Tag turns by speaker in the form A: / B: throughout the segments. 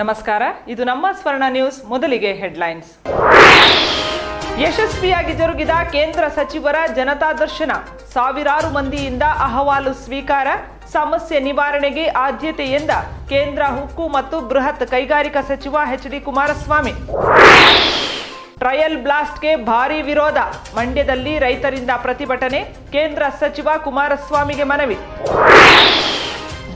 A: ನಮಸ್ಕಾರ, ಇದು ನಮ್ಮ ಸ್ವರ್ಣ ನ್ಯೂಸ್, ಮೊದಲಿಗೆ ಹೆಡ್ಲೈನ್ಸ್. ಯಶಸ್ವಿಯಾಗಿ ಜರುಗಿದ ಕೇಂದ್ರ ಸಚಿವರ ಜನತಾ ದರ್ಶನ. ಸಾವಿರಾರು ಮಂದಿಯಿಂದ ಅಹವಾಲು ಸ್ವೀಕಾರ, ಸಮಸ್ಯೆ ನಿವಾರಣೆಗೆ ಆದ್ಯತೆ ಎಂದ ಕೇಂದ್ರ ಹುಕ್ಕು ಮತ್ತು ಬೃಹತ್ ಕೈಗಾರಿಕಾ ಸಚಿವ ಎಚ್ ಡಿ ಕುಮಾರಸ್ವಾಮಿ. ಟ್ರಯಲ್ ಬ್ಲಾಸ್ಟ್ಗೆ ಭಾರೀ ವಿರೋಧ, ಮಂಡ್ಯದಲ್ಲಿ ರೈತರಿಂದ ಪ್ರತಿಭಟನೆ, ಕೇಂದ್ರ ಸಚಿವ ಕುಮಾರಸ್ವಾಮಿಗೆ ಮನವಿ.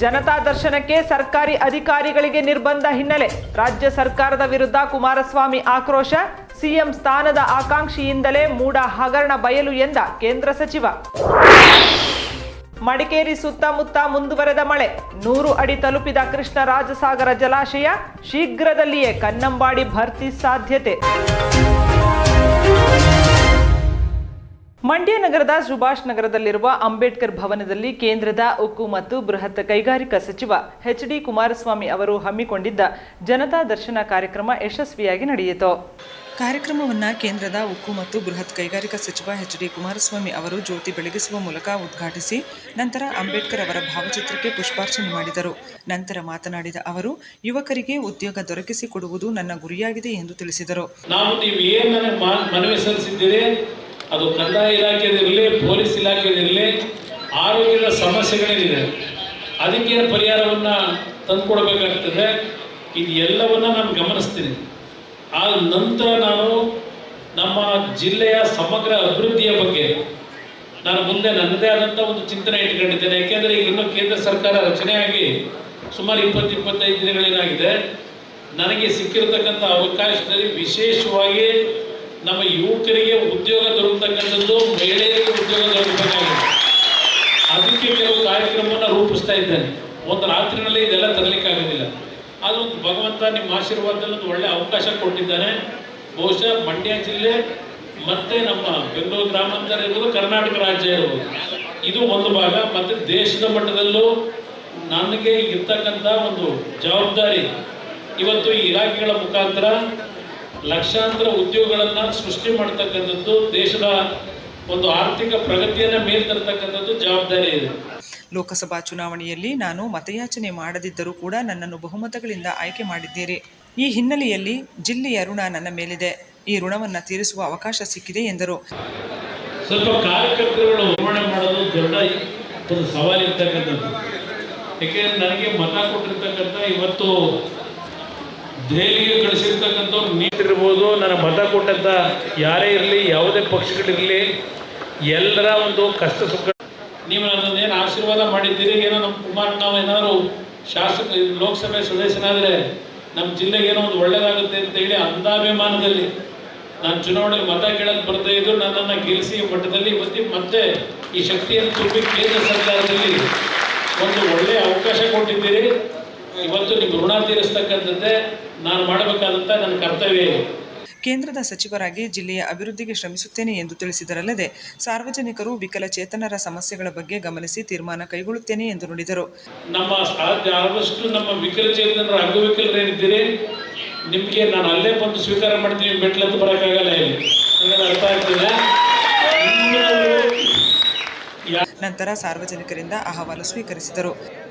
A: ಜನತಾ ದರ್ಶನಕ್ಕೆ ಸರ್ಕಾರಿ ಅಧಿಕಾರಿಗಳಿಗೆ ನಿರ್ಬಂಧ ಹಿನ್ನೆಲೆ ರಾಜ್ಯ ಸರ್ಕಾರದ ವಿರುದ್ಧ ಕುಮಾರಸ್ವಾಮಿ ಆಕ್ರೋಶ, ಸಿಎಂ ಸ್ಥಾನದ ಆಕಾಂಕ್ಷಿಯಿಂದಲೇ ಮೂಡ ಹಗರಣ ಬಯಲು ಎಂದ ಕೇಂದ್ರ ಸಚಿವ. ಮಡಿಕೇರಿ ಸುತ್ತಮುತ್ತ ಮುಂದುವರೆದ ಮಳೆ. ನೂರು ಅಡಿ ತಲುಪಿದ ಕೃಷ್ಣರಾಜಸಾಗರ ಜಲಾಶಯ ಶೀಘ್ರದಲ್ಲಿಯೇ ಕನ್ನಂಬಾಡಿ ಭರ್ತಿ ಸಾಧ್ಯತೆ. ಮಂಡ್ಯ ನಗರದ ಸುಭಾಷ್ ನಗರದಲ್ಲಿರುವ ಅಂಬೇಡ್ಕರ್ ಭವನದಲ್ಲಿ ಕೇಂದ್ರದ ಉಕ್ಕು ಮತ್ತು ಬೃಹತ್ ಕೈಗಾರಿಕಾ ಸಚಿವ ಎಚ್ ಡಿ ಕುಮಾರಸ್ವಾಮಿ ಅವರು ಹಮ್ಮಿಕೊಂಡಿದ್ದ ಜನತಾ ದರ್ಶನ ಕಾರ್ಯಕ್ರಮ ಯಶಸ್ವಿಯಾಗಿ ನಡೆಯಿತು. ಕಾರ್ಯಕ್ರಮವನ್ನು ಕೇಂದ್ರದ ಉಕ್ಕು ಮತ್ತು ಬೃಹತ್ ಕೈಗಾರಿಕಾ ಸಚಿವ ಎಚ್ ಡಿ ಕುಮಾರಸ್ವಾಮಿ ಅವರು ಜ್ಯೋತಿ ಬೆಳಗಿಸುವ ಮೂಲಕ ಉದ್ಘಾಟಿಸಿ ನಂತರ ಅಂಬೇಡ್ಕರ್ ಅವರ ಭಾವಚಿತ್ರಕ್ಕೆ ಪುಷ್ಪಾರ್ಚನೆ ಮಾಡಿದರು. ನಂತರ ಮಾತನಾಡಿದ ಅವರು ಯುವಕರಿಗೆ ಉದ್ಯೋಗ ದೊರಕಿಸಿಕೊಡುವುದು ನನ್ನ ಗುರಿಯಾಗಿದೆ ಎಂದು ತಿಳಿಸಿದರು.
B: ನಾವು ಅದು ಕಂದಾಯ ಇಲಾಖೆದಿರಲಿ ಪೊಲೀಸ್ ಇಲಾಖೆದಿರಲಿ ಆರೋಗ್ಯದ ಸಮಸ್ಯೆಗಳೇನಿದೆ, ಅದಕ್ಕೇನು ಪರಿಹಾರವನ್ನು ತಂದುಕೊಡ್ಬೇಕಾಗ್ತದೆ. ಇದು ಎಲ್ಲವನ್ನ ನಾನು ಗಮನಿಸ್ತೀನಿ. ಆ ನಂತರ ನಾನು ನಮ್ಮ ಜಿಲ್ಲೆಯ ಸಮಗ್ರ ಅಭಿವೃದ್ಧಿಯ ಬಗ್ಗೆ ನಾನು ಮುಂದೆ ನನ್ನದೇ ಆದಂಥ ಒಂದು ಚಿಂತನೆ ಇಟ್ಕೊಂಡಿದ್ದೇನೆ. ಯಾಕೆಂದರೆ ಈಗ ಇನ್ನೂ ಕೇಂದ್ರ ಸರ್ಕಾರ ರಚನೆಯಾಗಿ ಸುಮಾರು ಇಪ್ಪತ್ತು, ಇಪ್ಪತ್ತೈದು ದಿನಗಳೇನಾಗಿದೆ, ನನಗೆ ಸಿಕ್ಕಿರತಕ್ಕಂಥ ಅವಕಾಶದಲ್ಲಿ ವಿಶೇಷವಾಗಿ ನಮ್ಮ ಯುವಕರಿಗೆ ಉದ್ಯೋಗ ದೊರಕತಕ್ಕಂಥದ್ದು ಮಹಿಳೆಯರಿಗೆ ಉದ್ಯೋಗ ದೊರಕಬೇಕಾಗಿದೆ ಅದಕ್ಕೆ ಕೆಲವು ಕಾರ್ಯಕ್ರಮವನ್ನು ರೂಪಿಸ್ತಾ ಇದ್ದಾನೆ. ಒಂದು ರಾತ್ರಿನಲ್ಲಿ ಇದೆಲ್ಲ ತರಲಿಕ್ಕಾಗೋದಿಲ್ಲ. ಅದೊಂದು ಭಗವಂತ ನಿಮ್ಮ ಆಶೀರ್ವಾದದಲ್ಲಿ ಒಂದು ಒಳ್ಳೆ ಅವಕಾಶ ಕೊಟ್ಟಿದ್ದಾನೆ. ಬಹುಶಃ ಮಂಡ್ಯ ಜಿಲ್ಲೆ ಮತ್ತೆ ನಮ್ಮ ಬೆಂಗಳೂರು ಗ್ರಾಮಾಂತರ ಇರ್ಬೋದು, ಕರ್ನಾಟಕ ರಾಜ್ಯ ಇರ್ಬೋದು. ಇದು ಒಂದು ಭಾಗ. ಮತ್ತು ದೇಶದ ಮಟ್ಟದಲ್ಲೂ ನನಗೆ ಇರ್ತಕ್ಕಂಥ ಒಂದು ಜವಾಬ್ದಾರಿ. ಇವತ್ತು ಈ ಇಲಾಖೆಗಳ ಮುಖಾಂತರ ಲಕ್ಷಾಂತರ ಉದ್ಯೋಗಗಳನ್ನು ಸೃಷ್ಟಿ ಮಾಡ್ತಕ್ಕಂಥದ್ದು ದೇಶದ ಒಂದು ಆರ್ಥಿಕ ಪ್ರಗತಿಯನ್ನು ಮೇಲ್ತರ್ತಕ್ಕಂಥದ್ದು ಜವಾಬ್ದಾರಿ ಇದೆ.
A: ಲೋಕಸಭಾ ಚುನಾವಣೆಯಲ್ಲಿ ನಾನು ಮತಯಾಚನೆ ಮಾಡದಿದ್ದರೂ ಕೂಡ ನನ್ನನ್ನು ಬಹುಮತಗಳಿಂದ ಆಯ್ಕೆ ಮಾಡಿದ್ದೀರಿ. ಈ ಹಿನ್ನೆಲೆಯಲ್ಲಿ ಜಿಲ್ಲೆಯ ಋಣ ನನ್ನ ಮೇಲಿದೆ. ಈ ಋಣವನ್ನು ತೀರಿಸುವ ಅವಕಾಶ ಸಿಕ್ಕಿದೆ ಎಂದರು.
B: ಸ್ವಲ್ಪ ಕಾರ್ಯಕರ್ತರುಗಳು ನಿರ್ಮಾಣ ಮಾಡೋದು ದೊಡ್ಡ ಒಂದು ಸವಾಲಿರ್ತಕ್ಕಂಥದ್ದು ಯಾಕೆಂದ್ರೆ ನನಗೆ ಮತ ಕೊಟ್ಟಿರ್ತಕ್ಕಂಥ ಇವತ್ತು ದೆಹಲಿಗೆ ಕಳಿಸಿರ್ತಕ್ಕಂಥವ್ರು ನೀತಿರ್ಬೋದು ನನಗೆ ಮತ ಕೊಟ್ಟಂಥ ಯಾರೇ ಇರಲಿ, ಯಾವುದೇ ಪಕ್ಷಗಳಿರಲಿ, ಎಲ್ಲರ ಒಂದು ಕಷ್ಟ ಸುಖ ನೀವು ನನ್ನನ್ನೇನು ಆಶೀರ್ವಾದ ಮಾಡಿದ್ದೀರಿ? ಏನೋ ನಮ್ಮ ಕುಮಾರ್ ನಾವು ಏನಾದರೂ ಶಾಸಕ ಲೋಕಸಭೆ ಸದಸ್ಯನಾದರೆ ನಮ್ಮ ಜಿಲ್ಲೆಗೆ ಏನೋ ಒಂದು ಒಳ್ಳೇದಾಗುತ್ತೆ ಅಂತ ಹೇಳಿ ಅಂಧಾಭಿಮಾನದಲ್ಲಿ ನಾನು ಚುನಾವಣೆಗೆ ಮತ ಕೇಳಕ್ಕೆ ಬರ್ತಾ ಇದ್ದು ನನ್ನನ್ನು ಗೆಲ್ಲಿಸಿ ಮಟ್ಟದಲ್ಲಿ ಇವತ್ತಿ ಮತ್ತೆ ಈ ಶಕ್ತಿಯನ್ನು ತುಂಬಿ ಕೇಂದ್ರ ಸರ್ಕಾರದಲ್ಲಿ ಒಂದು ಒಳ್ಳೆಯ ಅವಕಾಶ ಕೊಟ್ಟಿದ್ದೀರಿ. ಇವತ್ತು ನಿಮ್ಮ ಋಣ ತೀರಿಸ್ತಕ್ಕಂಥದ್ದೇ ನಾನು ಮಾಡಬೇಕಾದಂತ ನನ್ನ ಕರ್ತವ್ಯ ಇದೆ.
A: ಕೇಂದ್ರದ ಸಚಿವರಾಗಿ ಜಿಲ್ಲೆಯ ಅಭಿವೃದ್ಧಿಗೆ ಶ್ರಮಿಸುತ್ತೇನೆ ಎಂದು ತಿಳಿಸಿದರಲ್ಲದೆ ಸಾರ್ವಜನಿಕರು ವಿಕಲಚೇತನರ ಸಮಸ್ಯೆಗಳ ಬಗ್ಗೆ ಗಮನಿಸಿ ತೀರ್ಮಾನ ಕೈಗೊಳ್ಳುತ್ತೇನೆ ಎಂದು ನುಡಿದರು.
B: ನಮ್ಮ ಆದಷ್ಟು ನಮ್ಮ ವಿಕಲಚೇತನರ ಅಂಗವಿಕಲರೇನಿದ್ದೀರಿ? ನಿಮಗೆ ನಾನು ಅಲ್ಲೇ ಬಂದು ಸ್ವೀಕಾರ ಮಾಡ್ತೀನಿ ಮೆಟ್ಲಂತ ಬರೋಕ್ಕಾಗಲ್ಲ ಇಲ್ಲಿ. ನನಗೆ ಅರ್ಥ ಆಗ್ತಿಲ್ಲ.
A: ನಂತರ ಸಾರ್ವಜನಿಕರಿಂದ ಅಹವಾಲು ಸ್ವೀಕರಿಸಿದರು.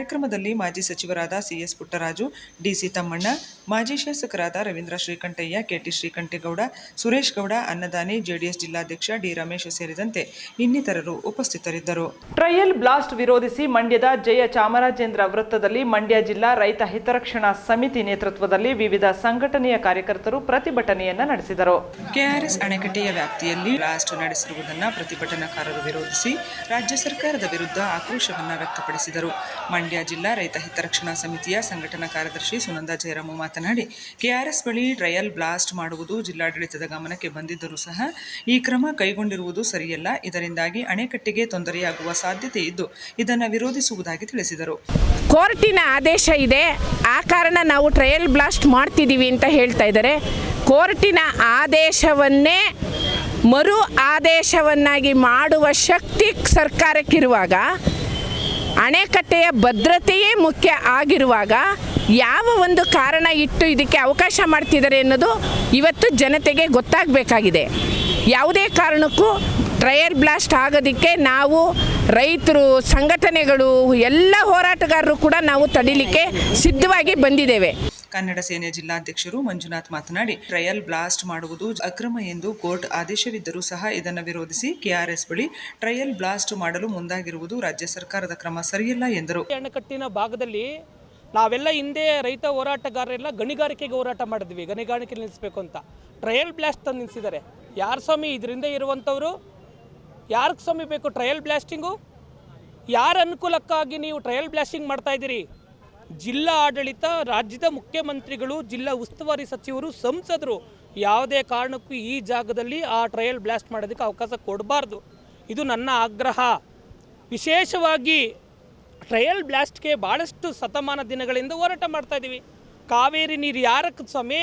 A: ಕಾರ್ಯಕ್ರಮದಲ್ಲಿ ಮಾಜಿ ಸಚಿವರಾದ ಸಿಎಸ್ ಪುಟ್ಟರಾಜು ಡಿಸಿ ತಮ್ಮಣ್ಣ
C: ಮಾಜಿ ಶಾಸಕರಾದ ರವೀಂದ್ರ ಶ್ರೀಕಂಠಯ್ಯ ಕೆಟಿ ಶ್ರೀಕಂಠೇಗೌಡ ಸುರೇಶ್ ಗೌಡ ಅನ್ನದಾನಿ ಜೆಡಿಎಸ್ ಜಿಲ್ಲಾಧ್ಯಕ್ಷ ಡಿ ರಮೇಶ್ ಸೇರಿದಂತೆ ಇನ್ನಿತರರು ಉಪಸ್ಥಿತರಿದ್ದರು.
A: ಟ್ರಯಲ್ ಬ್ಲಾಸ್ಟ್ ವಿರೋಧಿಸಿ ಮಂಡ್ಯದ ಜಯ ಚಾಮರಾಜೇಂದ್ರ ವೃತ್ತದಲ್ಲಿ ಮಂಡ್ಯ ಜಿಲ್ಲಾ ರೈತ ಹಿತರಕ್ಷಣಾ ಸಮಿತಿ ನೇತೃತ್ವದಲ್ಲಿ ವಿವಿಧ ಸಂಘಟನೆಯ ಕಾರ್ಯಕರ್ತರು ಪ್ರತಿಭಟನೆಯನ್ನ ನಡೆಸಿದರು.
C: ಕೆಆರ್ಎಸ್ ಅಣೆಕಟ್ಟೆಯ ವ್ಯಾಪ್ತಿಯಲ್ಲಿ ಬ್ಲಾಸ್ಟ್ ನಡೆಸಿರುವುದನ್ನು ಪ್ರತಿಭಟನಾಕಾರರು ವಿರೋಧಿಸಿ ರಾಜ್ಯ ಸರ್ಕಾರದ ವಿರುದ್ಧ ಆಕ್ರೋಶವನ್ನು ವ್ಯಕ್ತಪಡಿಸಿದರು. ಮಂಡ್ಯ ಜಿಲ್ಲಾ ರೈತ ಹಿತರಕ್ಷಣಾ ಸಮಿತಿಯ ಸಂಘಟನಾ ಕಾರ್ಯದರ್ಶಿ ಸುನಂದ ಜಯರಾಮ ಮಾತನಾಡಿ ಕೆಆರ್ಎಸ್ ಬಳಿ ಟ್ರಯಲ್ ಬ್ಲಾಸ್ಟ್ ಮಾಡುವುದು ಜಿಲ್ಲಾಡಳಿತದ ಗಮನಕ್ಕೆ ಬಂದಿದ್ದರೂ ಸಹ ಈ ಕ್ರಮ ಕೈಗೊಂಡಿರುವುದು ಸರಿಯಲ್ಲ. ಇದರಿಂದಾಗಿ ಅಣೆಕಟ್ಟಿಗೆ ತೊಂದರೆಯಾಗುವ ಸಾಧ್ಯತೆ ಇದ್ದು, ಇದನ್ನು ವಿರೋಧಿಸುವುದಾಗಿ ತಿಳಿಸಿದರು.
D: ಕೋರ್ಟಿನ ಆದೇಶ ಇದೆ. ಆ ಕಾರಣ ನಾವು ಟ್ರಯಲ್ ಬ್ಲಾಸ್ಟ್ ಮಾಡ್ತಿದ್ದೀವಿ ಅಂತ ಹೇಳ್ತಾ ಇದ್ದಾರೆ. ಕೋರ್ಟಿನ ಆದೇಶವನ್ನೇ ಮರು ಆದೇಶವನ್ನಾಗಿ ಮಾಡುವ ಶಕ್ತಿ ಸರ್ಕಾರಕ್ಕಿರುವಾಗ ಅಣೆಕಟ್ಟೆಯ ಭದ್ರತೆಯೇ ಮುಖ್ಯ ಆಗಿರುವಾಗ ಯಾವ ಒಂದು ಕಾರಣ ಇಟ್ಟು ಇದಕ್ಕೆ ಅವಕಾಶ ಮಾಡ್ತಿದ್ದಾರೆ ಅನ್ನೋದು ಇವತ್ತು ಜನತೆಗೆ ಗೊತ್ತಾಗಬೇಕಾಗಿದೆ. ಯಾವುದೇ ಕಾರಣಕ್ಕೂ ಟ್ರಯರ್ ಬ್ಲಾಸ್ಟ್ ಆಗೋದಕ್ಕೆ ನಾವು ರೈತರು, ಸಂಘಟನೆಗಳು, ಎಲ್ಲ ಹೋರಾಟಗಾರರು ಕೂಡ ನಾವು ತಡಿಲಿಕ್ಕೆ ಸಿದ್ಧವಾಗಿ ಬಂದಿದ್ದೇವೆ.
C: ಕನ್ನಡ ಸೇನೆ ಜಿಲ್ಲಾಧ್ಯಕ್ಷರು ಮಂಜುನಾಥ್ ಮಾತನಾಡಿ, ಟ್ರಯಲ್ ಬ್ಲಾಸ್ಟ್ ಮಾಡುವುದು ಅಕ್ರಮ ಎಂದು ಕೋರ್ಟ್ ಆದೇಶವಿದ್ದರೂ ಸಹ ಇದನ್ನು ವಿರೋಧಿಸಿ ಕೆಆರ್ಎಸ್ ಬಳಿ ಟ್ರಯಲ್ ಬ್ಲಾಸ್ಟ್ ಮಾಡಲು ಮುಂದಾಗಿರುವುದು ರಾಜ್ಯ ಸರ್ಕಾರದ ಕ್ರಮ ಸರಿಯಲ್ಲ ಎಂದರು.
E: ಅಣೆಕಟ್ಟಿನ ಭಾಗದಲ್ಲಿ ನಾವೆಲ್ಲ ಹಿಂದೆ ರೈತ ಹೋರಾಟಗಾರರೆಲ್ಲ ಗಣಿಗಾರಿಕೆಗೆ ಹೋರಾಟ ಮಾಡಿದ್ವಿ ಗಣಿಗಾರಿಕೆ ನಿಲ್ಲಿಸಬೇಕು ಅಂತ. ಟ್ರಯಲ್ ಬ್ಲಾಸ್ಟ್ ತಂದು ನಿಲ್ಲಿಸಿದ್ದಾರೆ. ಯಾರು ಸ್ವಾಮಿ ಇದರಿಂದ ಇರುವಂಥವರು? ಯಾರಿಗೆ ಸ್ವಾಮಿ ಬೇಕು ಟ್ರಯಲ್ ಬ್ಲಾಸ್ಟಿಂಗು? ಯಾರ ಅನುಕೂಲಕ್ಕಾಗಿ ನೀವು ಟ್ರಯಲ್ ಬ್ಲಾಸ್ಟಿಂಗ್ ಮಾಡ್ತಾ ಇದ್ದೀರಿ? ಜಿಲ್ಲಾ ಆಡಳಿತ, ರಾಜ್ಯದ ಮುಖ್ಯಮಂತ್ರಿಗಳು, ಜಿಲ್ಲಾ ಉಸ್ತುವಾರಿ ಸಚಿವರು, ಸಂಸದರು ಯಾವುದೇ ಕಾರಣಕ್ಕೂ ಈ ಜಾಗದಲ್ಲಿ ಆ ಟ್ರಯಲ್ ಬ್ಲಾಸ್ಟ್ ಮಾಡೋದಕ್ಕೆ ಅವಕಾಶ ಕೊಡಬಾರ್ದು. ಇದು ನನ್ನ ಆಗ್ರಹ. ವಿಶೇಷವಾಗಿ ಟ್ರಯಲ್ ಬ್ಲಾಸ್ಟ್ಗೆ ಭಾಳಷ್ಟು ಶತಮಾನ ದಿನಗಳಿಂದ ಹೋರಾಟ ಮಾಡ್ತಾ ಇದ್ದೀವಿ. ಕಾವೇರಿ ನೀರು ಯಾರಕ್ಕೆ ಸ್ವಾಮಿ,